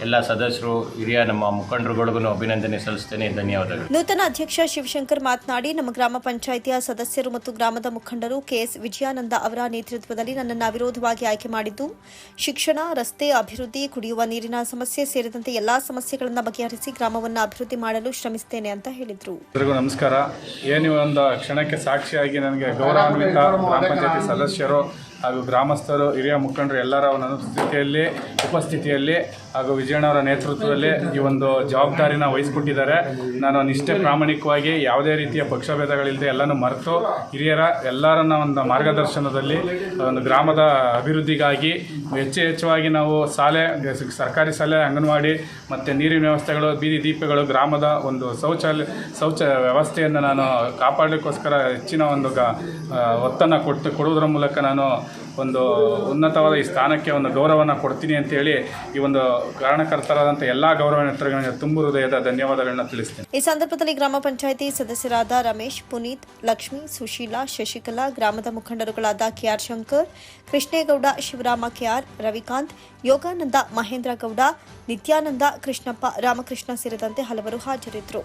ಎಲ್ಲ ಸದಸ್ಯರು ಹಿರಿಯ ನಮ್ಮ ಮುಖಂಡರುಗಳಿಗೂ ಅಭಿನಂದನೆ ಸಲ್ಲಿಸ್ತೇನೆ. ಧನ್ಯವಾದಗಳು. ನೂತನ ಅಧ್ಯಕ್ಷ ಶಿವಶಂಕರ್ ಮಾತನಾಡಿ ನಮ್ಮ ಗ್ರಾಮ ಪಂಚಾಯಿತಿಯ ಸದಸ್ಯರು ಮತ್ತು ಗ್ರಾಮದ ಮುಖಂಡರು ಕೆಎಸ್ ವಿಜಯಾನಂದ ಅವರ ನೇತೃತ್ವದಲ್ಲಿ ನನ್ನನ್ನು ಅವಿರೋಧವಾಗಿ ಆಯ್ಕೆ ಮಾಡಿದ್ದು ಶಿಕ್ಷಣ ರಸ್ತೆ ಅಭಿವೃದ್ಧಿ ಕುಡಿಯುವ ನೀರಿನ ಸಮಸ್ಯೆ ಸೇರಿದಂತೆ ಎಲ್ಲಾ ಸಮಸ್ಯೆಗಳನ್ನು ಬಗೆಹರಿಸಿ ಗ್ರಾಮವನ್ನು ಅಭಿವೃದ್ಧಿ ಮಾಡಲು ಶ್ರಮಿಸುತ್ತೇನೆ ಅಂತ ಹೇಳಿದರು. ನಮಸ್ಕಾರ. ಏನು ಒಂದು ಕ್ಷಣಕ್ಕೆ ಸಾಕ್ಷಿಯಾಗಿ ನನಗೆ ಗೌರವಾನ್ವಿತ ಗ್ರಾಮ ಪಂಚಾಯತಿ ಸದಸ್ಯರು ಹಾಗೂ ಗ್ರಾಮಸ್ಥರು, ಹಿರಿಯ ಮುಖಂಡರು ಎಲ್ಲರ ಒಂದು ಅನುಸ್ಥಿತಿಯಲ್ಲಿ ಉಪಸ್ಥಿತಿಯಲ್ಲಿ ಹಾಗೂ ವಿಜಯಣ್ಣವರ ನೇತೃತ್ವದಲ್ಲಿ ಈ ಒಂದು ಜವಾಬ್ದಾರಿನ ವಹಿಸ್ಕೊಟ್ಟಿದ್ದಾರೆ. ನಾನು ನಿಷ್ಠೆ ಪ್ರಾಮಾಣಿಕವಾಗಿ ಯಾವುದೇ ರೀತಿಯ ಪಕ್ಷಭೇದಗಳಿಲ್ಲದೆ ಎಲ್ಲನೂ ಮರೆತು ಹಿರಿಯರ ಎಲ್ಲರನ್ನ ಒಂದು ಮಾರ್ಗದರ್ಶನದಲ್ಲಿ, ಒಂದು ಗ್ರಾಮದ ಅಭಿವೃದ್ಧಿಗಾಗಿ ಹೆಚ್ಚು ಹೆಚ್ಚುವಾಗಿ ನಾವು ಶಾಲೆ, ಸರ್ಕಾರಿ ಶಾಲೆ ಅಂಗನವಾಡಿ ಮತ್ತು ನೀರಿನ ವ್ಯವಸ್ಥೆಗಳು, ಬೀದಿ ದೀಪಗಳು, ಗ್ರಾಮದ ಒಂದು ಶೌಚಾಲಯ ಶೌಚ ವ್ಯವಸ್ಥೆಯನ್ನು ನಾನು ಕಾಪಾಡಲಿಕ್ಕೋಸ್ಕರ ಹೆಚ್ಚಿನ ಒಂದು ಗ ಒತ್ತನ್ನು ಕೊಟ್ಟು ಕೊಡುವುದರ ಮೂಲಕ ನಾನು ಒಂದು ಉನ್ನತವಾದ ಈ ಸ್ಥಾನಕ್ಕೆ ಒಂದು ಗೌರವವನ್ನು ಕೊಡ್ತೀನಿ ಅಂತೇಳಿ ಈ ಒಂದು ಕಾರಣಕರ್ತರಾದಂಥ ಎಲ್ಲ ಗೌರವಾನ್ವಿತರಿಗೆ ತುಂಬು ಹೃದಯದ ಧನ್ಯವಾದಗಳನ್ನ ತಿಳಿಸ್ತೇನೆ. ಈ ಸಂದರ್ಭದಲ್ಲಿ ಗ್ರಾಮ ಪಂಚಾಯಿತಿ ಸದಸ್ಯರಾದ ರಮೇಶ್, ಪುನೀತ್, ಲಕ್ಷ್ಮಿ, ಸುಶೀಲಾ, ಶಶಿಕಲಾ, ಗ್ರಾಮದ ಮುಖಂಡರುಗಳಾದ ಕೆಆರ್ ಶಂಕರ್, ಕೃಷ್ಣೇಗೌಡ, ಶಿವರಾಮ ಕೆಆರ್, ರವಿಕಾಂತ್, ಯೋಗಾನಂದ ಮಹೇಂದ್ರ ಗೌಡ, ನಿತ್ಯಾನಂದ ಕೃಷ್ಣಪ್ಪ, ರಾಮಕೃಷ್ಣ ಸೇರಿದಂತೆ ಹಲವರು ಹಾಜರಿದ್ದರು.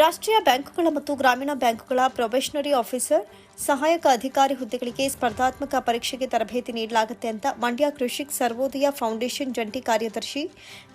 ರಾಷ್ಟ್ರೀಯ ಬ್ಯಾಂಕುಗಳ ಮತ್ತು ಗ್ರಾಮೀಣ ಬ್ಯಾಂಕುಗಳ ಪ್ರೊಬೇಷನರಿ ಆಫೀಸರ್ ಸಹಾಯಕ ಅಧಿಕಾರಿ ಹುದ್ದೆಗಳಿಗೆ ಸ್ಪರ್ಧಾತ್ಮಕ ಪರೀಕ್ಷೆಗೆ ತರಬೇತಿ ನೀಡಲಾಗುತ್ತೆ ಅಂತ ಮಂಡ್ಯ ಕೃಷಿಕ್ ಸರ್ವೋದಯ ಫೌಂಡೇಶನ್ ಜಂಟಿ ಕಾರ್ಯದರ್ಶಿ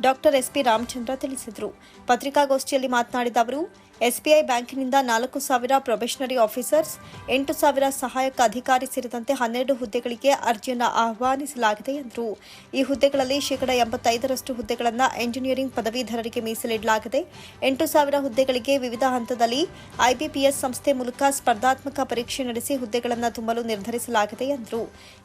ಡಾಕ್ಟರ್ ಎಸ್ಪಿ ರಾಮಚಂದ್ರ ತಿಳಿಸಿದರು. ಪತ್ರಿಕಾಗೋಷ್ಠಿಯಲ್ಲಿ ಮಾತನಾಡಿದ ಅವರು, ಎಸ್ಬಿಐ ಬ್ಯಾಂಕಿನಿಂದ ನಾಲ್ಕು ಸಾವಿರ ಪ್ರೊಬೆಷನರಿ ಆಫೀಸರ್ಸ್, ಎಂಟು ಸಾವಿರ ಸಹಾಯಕ ಅಧಿಕಾರಿ ಸೇರಿದಂತೆ ಹನ್ನೆರಡು ಹುದ್ದೆಗಳಿಗೆ ಅರ್ಜಿಯನ್ನು ಆಹ್ವಾನಿಸಲಾಗಿದೆ ಎಂದರು. ಈ ಹುದ್ದೆಗಳಲ್ಲಿ ಶೇಕಡ ಎಂಬತ್ತೈದರಷ್ಟು ಹುದ್ದೆಗಳನ್ನು ಎಂಜಿನಿಯರಿಂಗ್ ಪದವೀಧರರಿಗೆ ಮೀಸಲಿಡಲಾಗಿದೆ. ಎಂಟು ಸಾವಿರ ಹುದ್ದೆಗಳಿಗೆ ವಿವಿಧ ಹಂತದಲ್ಲಿ ಐಬಿಪಿಎಸ್ ಸಂಸ್ಥೆ ಮೂಲಕ ಸ್ಪರ್ಧಾತ್ಮಕ ಪರೀಕ್ಷೆ ನಡೆಸಿ ಹುದ್ದೆಗಳನ್ನು ತುಂಬಲು ನಿರ್ಧರಿಸಲಾಗಿದೆ ಎಂದರು.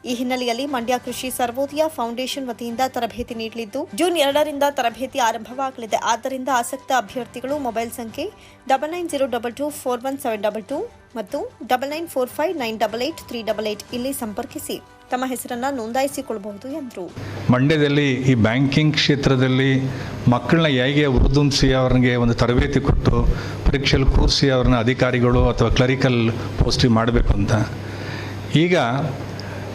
ಈ ಹಿನ್ನೆಲೆಯಲ್ಲಿ ಮಂಡ್ಯ ಕೃಷಿ ಸರ್ವೋದಯ ಫೌಂಡೇಶನ್ ವತಿಯಿಂದ ತರಬೇತಿ ನೀಡಲಿದ್ದು, ಜೂನ್ ಎರಡರಿಂದ ತರಬೇತಿ ಆರಂಭವಾಗಲಿದೆ. ಆದ್ದರಿಂದ ಆಸಕ್ತ ಅಭ್ಯರ್ಥಿಗಳು ಮೊಬೈಲ್ ಸಂಖ್ಯೆ double nine zero double two four one seven double two ಮತ್ತು double nine four five nine double eight three double eight ಇಲ್ಲಿ ಸಂಪರ್ಕಿಸಿ. ತಮ್ಮ ಹೆಸರನ್ನು ನೋಂದಾಯಿಸಿಕೊಳ್ಳಬಹುದು ಎಂದರು. ಮಂಡ್ಯದಲ್ಲಿ ಈ ಬ್ಯಾಂಕಿಂಗ್ ಕ್ಷೇತ್ರದಲ್ಲಿ ಮಕ್ಕಳನ್ನ ಹೇಗೆ ಹುರಿದುಂಬಿಸಿ ಅವ್ರಿಗೆ ಒಂದು ತರಬೇತಿ ಕೊಟ್ಟು ಪರೀಕ್ಷೆಯಲ್ಲಿ ಕೂರಿಸಿ ಅವ್ರನ್ನ ಅಧಿಕಾರಿಗಳು ಅಥವಾ ಕ್ಲರಿಕಲ್ ಪೋಸ್ಟಿಂಗ್ ಮಾಡಬೇಕು ಅಂತ. ಈಗ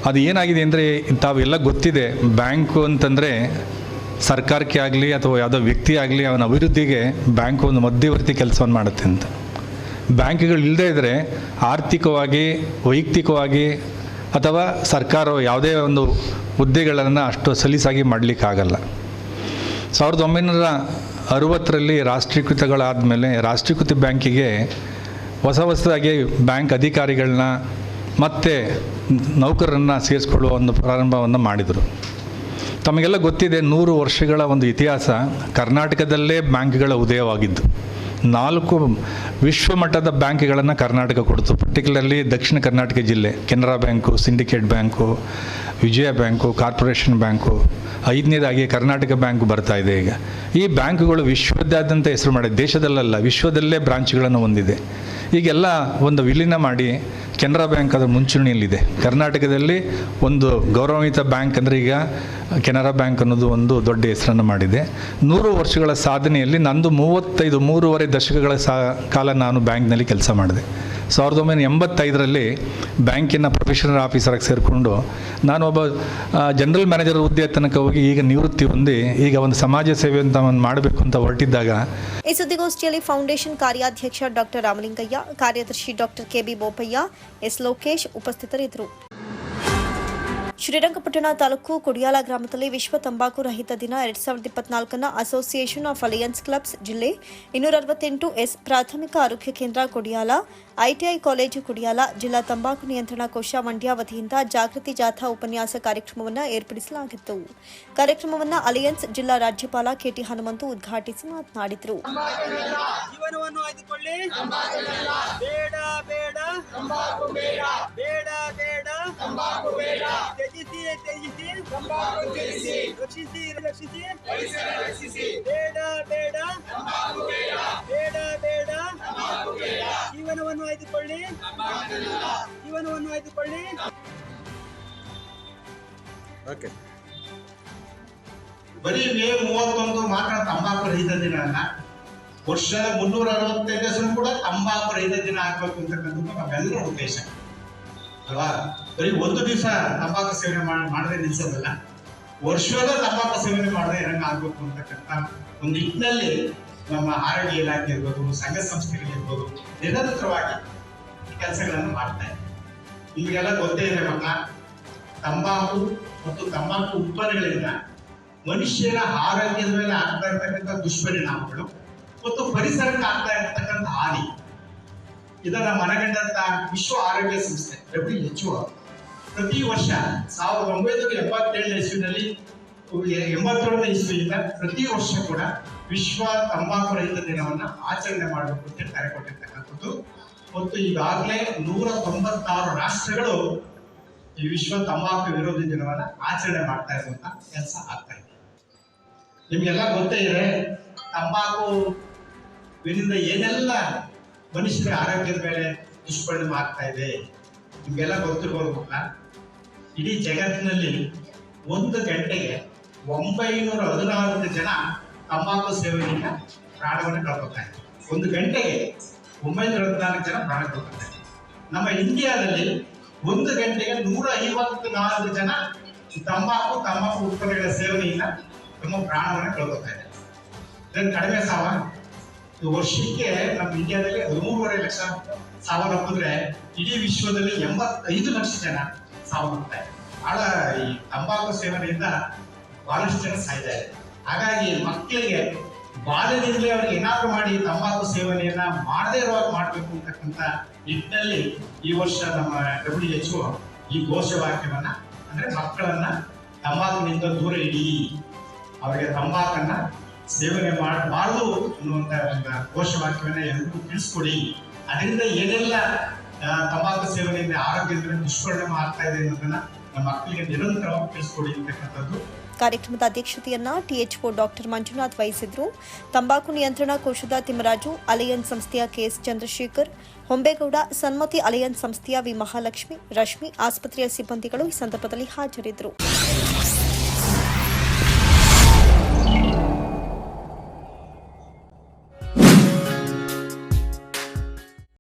ಅದು ಏನಾಗಿದೆ ಅಂದರೆ ತಾವೆಲ್ಲ ಗೊತ್ತಿದೆ, ಬ್ಯಾಂಕು ಅಂತಂದರೆ ಸರ್ಕಾರಕ್ಕೆ ಆಗಲಿ ಅಥವಾ ಯಾವುದೋ ವ್ಯಕ್ತಿ ಆಗಲಿ ಅವನ ಅಭಿವೃದ್ಧಿಗೆ ಬ್ಯಾಂಕು ಒಂದು ಮಧ್ಯವರ್ತಿ ಕೆಲಸವನ್ನು ಮಾಡುತ್ತೆ ಅಂತ. ಬ್ಯಾಂಕ್ಗಳು ಇಲ್ಲದೇ ಇದ್ದರೆ ಆರ್ಥಿಕವಾಗಿ, ವೈಯಕ್ತಿಕವಾಗಿ ಅಥವಾ ಸರ್ಕಾರವು ಯಾವುದೇ ಒಂದು ಹುದ್ದೆಗಳನ್ನು ಅಷ್ಟು ಸಲೀಸಾಗಿ ಮಾಡಲಿಕ್ಕಾಗಲ್ಲ. ಸಾವಿರದ ಒಂಬೈನೂರ ಅರುವತ್ತರಲ್ಲಿ ರಾಷ್ಟ್ರೀಕೃತಗಳಾದ ಮೇಲೆ ರಾಷ್ಟ್ರೀಕೃತ ಬ್ಯಾಂಕಿಗೆ ಹೊಸ ಹೊಸದಾಗಿ ಬ್ಯಾಂಕ್ ಅಧಿಕಾರಿಗಳನ್ನ ಮತ್ತು ನೌಕರರನ್ನು ಸೇರಿಸ್ಕೊಳ್ಳುವ ಒಂದು ಪ್ರಾರಂಭವನ್ನು ಮಾಡಿದರು. ತಮಗೆಲ್ಲ ಗೊತ್ತಿದೆ ನೂರು ವರ್ಷಗಳ ಒಂದು ಇತಿಹಾಸ ಕರ್ನಾಟಕದಲ್ಲೇ ಬ್ಯಾಂಕ್ಗಳ ಉದಯವಾಗಿದ್ದು. ನಾಲ್ಕು ವಿಶ್ವಮಟ್ಟದ ಬ್ಯಾಂಕ್ಗಳನ್ನು ಕರ್ನಾಟಕ ಕೊಡ್ತು. ಪರ್ಟಿಕ್ಯುಲರ್ಲಿ ದಕ್ಷಿಣ ಕರ್ನಾಟಕ ಜಿಲ್ಲೆ, Canara bank Syndicate bank, Vijaya bank, Corporation bank, ಐದನೇದಾಗಿ Karnataka bank ಬರ್ತಾ ಇದೆ ಈಗ. ಈ ಬ್ಯಾಂಕುಗಳು ವಿಶ್ವದಾದ್ಯಂತ ಹೆಸರು ಮಾಡಿದೆ. ದೇಶದಲ್ಲಲ್ಲ, ವಿಶ್ವದಲ್ಲೇ ಬ್ರಾಂಚ್ಗಳನ್ನು ಹೊಂದಿದೆ. ಈಗೆಲ್ಲ ಒಂದು ವಿಲೀನ ಮಾಡಿ ಕೆನರಾ ಬ್ಯಾಂಕ್ ಅದರ ಮುಂಚೂಣಿಯಲ್ಲಿದೆ. ಕರ್ನಾಟಕದಲ್ಲಿ ಒಂದು ಗೌರವಾನ್ವಿತ ಬ್ಯಾಂಕ್ ಅಂದರೆ ಈಗ ಕೆನರಾ ಬ್ಯಾಂಕ್ ಅನ್ನೋದು ಒಂದು ದೊಡ್ಡ ಹೆಸರನ್ನು ಮಾಡಿದೆ. ನೂರು ವರ್ಷಗಳ ಸಾಧನೆಯಲ್ಲಿ ನಂದು ಮೂವತ್ತೈದು, ಮೂರುವರೆ ದಶಕಗಳ ಸಾ, ಕಾಲ ನಾನು ಬ್ಯಾಂಕ್ನಲ್ಲಿ ಕೆಲಸ ಮಾಡಿದೆ. ಸಾವಿರದ ಒಂಬೈನೂರ ಎಂಬತ್ತೈದರಲ್ಲಿ ಬ್ಯಾಂಕಿನ ಪ್ರೊಫೆಷನಲ್ ಆಫೀಸರಾಗಿ ಸೇರಿಕೊಂಡು ನಾನು ಒಬ್ಬ ಜನರಲ್ ಮ್ಯಾನೇಜರ್ ಹುದ್ದೆ ತನಕ ಹೋಗಿ ಈಗ ನಿವೃತ್ತಿ ಹೊಂದಿ ಈಗ ಒಂದು ಸಮಾಜ ಸೇವೆ ಅಂತ ಮಾಡಬೇಕು ಅಂತ ಹೊರಟಿದ್ದಾಗ ಈ ಸುದ್ದಿಗೋಷ್ಠಿಯಲ್ಲಿ ಫೌಂಡೇಶನ್ ಕಾರ್ಯಾಧ್ಯಕ್ಷ ಡಾಕ್ಟರ್ ರಾಮಲಿಂಗಯ್ಯ, ಕಾರ್ಯದರ್ಶಿ doctor K B Bopaiah S Lokesh ಉಪಸ್ಥಿತರಿದ್ದರು. ಶ್ರೀರಂಗಪಟ್ಟಣ ತಾಲೂಕು ಕುಡಿಯಾಲ ಗ್ರಾಮದಲ್ಲಿ ವಿಶ್ವ ತಂಬಾಕು ರಹಿತ ದಿನ ಎರಡ್ ಸಾವಿರದ ಇಪ್ಪತ್ನಾಲ್ಕನ ಅಸೋಸಿಯೇಷನ್ ಆಫ್ ಅಲಿಯನ್ಸ್ ಕ್ಲಬ್ಸ್ ಜಿಲ್ಲೆ ಇನ್ನೂರ ಅರವತ್ತೆಂಟು ಎಸ್ ಪ್ರಾಥಮಿಕ ಆರೋಗ್ಯ ಕೇಂದ್ರ ಕುಡಿಯಾಲ ಐಟಿಐ ಕಾಲೇಜು ಕುಡಿಯಾಲ, ಜಿಲ್ಲಾ ತಂಬಾಕು ನಿಯಂತ್ರಣ ಕೋಶ ಮಂಡ್ಯ ವತಿಯಿಂದ ಜಾಗೃತಿ ಜಾಥಾ ಉಪನ್ಯಾಸ ಕಾರ್ಯಕ್ರಮವನ್ನು ಏರ್ಪಡಿಸಲಾಗಿತ್ತು. ಕಾರ್ಯಕ್ರಮವನ್ನು ಅಲಿಯನ್ಸ್ ಜಿಲ್ಲಾ ರಾಜ್ಯಪಾಲ ಕೆಟಿ ಹನುಮಂತು ಉದ್ಘಾಟಿಸಿ ಮಾತನಾಡಿದರು. ಜೀವನವನ್ನು ಆಯ್ದುಕೊಳ್ಳಿ ಜೀವನವನ್ನು ಆಯ್ದುಕೊಳ್ಳಿ ಜೀವನವನ್ನು ಆಯ್ದುಕೊಳ್ಳಿ ಬರೀ ಮೇ ಮೂವತ್ತೊಂದು ಮಾತ್ರ ತಂಬಾಕು ರಹಿತ ದಿನ ಅಲ್ಲ. ವರ್ಷದ ಮುನ್ನೂರ ಅರವತ್ತೈದು ದಿವಸ ಕೂಡ ತಂಬಾಕು ರಹಿತ ದಿನ ಆಗ್ಬೇಕು ಅಂತಕ್ಕಂಥದ್ದು ನಮ್ಮೆಲ್ಲರ ಉದ್ದೇಶ. ಅಲ್ವಾ? ಬರೀ ಒಂದು ದಿವಸ ತಂಬಾಕು ಸೇವನೆ ಮಾಡ್- ಮಾಡದೆ ನಿಲ್ಸೋದಲ್ಲ. ವರ್ಷದ ತಂಬಾಕು ಸೇವನೆ ಮಾಡದೆ ಇರಂಗ ಆಗ್ಬೇಕು ಅಂತಕ್ಕಂಥ ಒಂದು ನಿಟ್ಟಿನಲ್ಲಿ ನಮ್ಮ ಆರೋಗ್ಯ ಇಲಾಖೆ ಇರ್ಬೋದು, ಸಂಘ ಸಂಸ್ಥೆಗಳಿರ್ಬೋದು ನಿರಂತರವಾಗಿ ಕೆಲಸಗಳನ್ನು ಮಾಡ್ತಾ ಇದೆ ನಿಮಗೆಲ್ಲ ಗೊತ್ತೇ ಇದೆ ಮಕ್ಕಳ ತಂಬಾಕು ಮತ್ತು ತಂಬಾಕು ಉತ್ಪನ್ನಗಳಿಂದ ಮನುಷ್ಯನ ಆರೋಗ್ಯದ ಮೇಲೆ ಆಗ್ತಾ ಇರ್ತಕ್ಕಂಥ ದುಷ್ಪರಿಣಾಮಗಳು ಮತ್ತು ಪರಿಸರಕ್ಕೆ ಆಗ್ತಾ ಇರ್ತಕ್ಕಂಥ ಹಾನಿ. ಇದನ್ನ ಮನಗಂಡಂತ ವಿಶ್ವ ಆರೋಗ್ಯ ಸಂಸ್ಥೆ ಡಬ್ಲ್ಯೂ ಎಚ್ ಪ್ರತಿ ವರ್ಷ ಸಾವಿರದ ಒಂಬೈನೂರ ಎಪ್ಪತ್ತೇಳನೇ ಇಸ್ವಿನಲ್ಲಿ, ಎಂಬತ್ತೇಳನೇ ಇಸ್ವಿಯಿಂದ ಪ್ರತಿ ವರ್ಷ ಕೂಡ ವಿಶ್ವ ತಂಬಾಕು ರಹಿತ ದಿನವನ್ನ ಆಚರಣೆ ಮಾಡಬೇಕು ಅಂತ ಕರೆ ಕೊಟ್ಟಿರ್ತಕ್ಕಂಥದ್ದು. ಮತ್ತು ಈಗಾಗಲೇ ನೂರ ತೊಂಬತ್ತಾರು ರಾಷ್ಟ್ರಗಳು ಈ ವಿಶ್ವ ತಂಬಾಕು ವಿರೋಧಿ ದಿನವನ್ನ ಆಚರಣೆ ಮಾಡ್ತಾ ಇರುವಂತ ಕೆಲಸ ಆಗ್ತಾ ಇದೆ. ನಿಮ್ಗೆಲ್ಲ ಗೊತ್ತೇ ಇದೆ, ತಂಬಾಕು ಇದರಿಂದ ಏನೆಲ್ಲ ಮನುಷ್ಯರ ಆರೋಗ್ಯದ ಮೇಲೆ ದುಷ್ಪರಿಣಾಮ ಆಗ್ತಾ ಇದೆ? ನಿಮ್ಗೆಲ್ಲ ಗೊತ್ತಿರ್ಬೋದು ಮಕ್ಕಳ ಇಡೀ ಜಗತ್ತಿನಲ್ಲಿ ಒಂದು ಗಂಟೆಗೆ ಒಂಬೈನೂರ ಹದಿನಾಲ್ಕು ಜನ ತಂಬಾಕು ಸೇವನೆಯಿಂದ ಪ್ರಾಣವನ್ನು ಕಳ್ಕೊತಾರೆ ಒಂದು ಗಂಟೆಗೆ ಒಂಬೈನೂರ ಹದಿನಾಲ್ಕು ಜನ ಪ್ರಾಣ ಕಳ್ಕೊತಾರೆ ನಮ್ಮ ಇಂಡಿಯಾದಲ್ಲಿ ಒಂದು ಗಂಟೆಗೆ ನೂರ ಐವತ್ತು ನಾಲ್ಕು ಜನ ತಂಬಾಕು ತಂಬಾಕು ಉತ್ಪನ್ನಗಳ ಸೇವನೆಯಿಂದ ತಮ್ಮ ಪ್ರಾಣವನ್ನು ಕಳ್ಕೊತಾರೆ ಇದನ್ನು ಕಡಿಮೆ ಸಾವ. ವರ್ಷಕ್ಕೆ ನಮ್ಮ ಇಂಡಿಯಾದಲ್ಲಿ ಹದಿಮೂರುವರೆ ಲಕ್ಷ ಸಾವನ್ನಪ್ಪಿದ್ರೆ ಇಡೀ ವಿಶ್ವದಲ್ಲಿ ಎಂಬತ್ತೈದು ಲಕ್ಷ ಜನ ಸಾವನ್ನಪ್ತಾರೆ ಬಹಳ ಈ ತಂಬಾಕು ಸೇವನೆಯಿಂದ ಬಹಳಷ್ಟು ಜನ ಸಾಯ್ತಾ ಇದೆ ಹಾಗಾಗಿ ಮಕ್ಕಳಿಗೆ ಬಾಲ್ಯದಿಂದಲೇ ಅವ್ರಿಗೆ ಏನಾದ್ರು ಮಾಡಿ ತಂಬಾಕು ಸೇವನೆಯನ್ನ ಮಾಡದೇ ಇರುವಾಗ ಮಾಡಬೇಕು ಅಂತಕ್ಕಂಥ ನಿಟ್ಟಿನಲ್ಲಿ ಈ ವರ್ಷ ನಮ್ಮ ಡಬ್ಲ್ಯೂ ಎಚ್ ಈ ಘೋಷವಾಕ್ಯವನ್ನ ಅಂದ್ರೆ ಮಕ್ಕಳನ್ನ ತಂಬಾಕಿನಿಂದ ದೂರ ಇಡಿ. ಅವರಿಗೆ ತಂಬಾಕನ್ನ ಸೇವನೆ ಮಾಡಬಾರ್ದು ಅನ್ನುವಂತ ಒಂದು ಘೋಷವಾಕ್ಯವನ್ನ ಎಲ್ರಿಗೂ ತಿಳಿಸ್ಕೊಡಿ. ಅದರಿಂದ ಏನೆಲ್ಲ ತಂಬಾಕು ಸೇವನೆಯಿಂದ ಆರೋಗ್ಯದ ದುಷ್ಪರಿಣಾಮ ಆಗ್ತಾ ಇದೆ ಅನ್ನೋದನ್ನ ನಮ್ಮ ಮಕ್ಕಳಿಗೆ ನಿರಂತರವಾಗಿ ತಿಳಿಸ್ಕೊಡಿ ಅಂತಕ್ಕಂಥದ್ದು ಕಾರ್ಯಕ್ರಮದ ಅಧ್ಯಕ್ಷತೆಯನ್ನ ಟಿಎಚ್ಒ ಡಾಕ್ಟರ್ ಮಂಜುನಾಥ್ ವಹಿಸಿದ್ರು. ತಂಬಾಕು ನಿಯಂತ್ರಣ ಕೋಶದ ತಿಮ್ಮರಾಜು, ಅಲಯನ್ಸ್ ಸಂಸ್ಥೆಯ ಕೆಎಸ್ ಚಂದ್ರಶೇಖರ್, ಹೊಂಬೇಗೌಡ ಸನ್ಮತಿ ಅಲಯನ್ಸ್ ಸಂಸ್ಥೆಯ ವಿ ಮಹಾಲಕ್ಷ್ಮಿ, ರಶ್ಮಿ ಆಸ್ಪತ್ರೆಯ ಸಿಬ್ಬಂದಿಗಳು ಈ ಸಂದರ್ಭದಲ್ಲಿ ಹಾಜರಿದ್ದರು.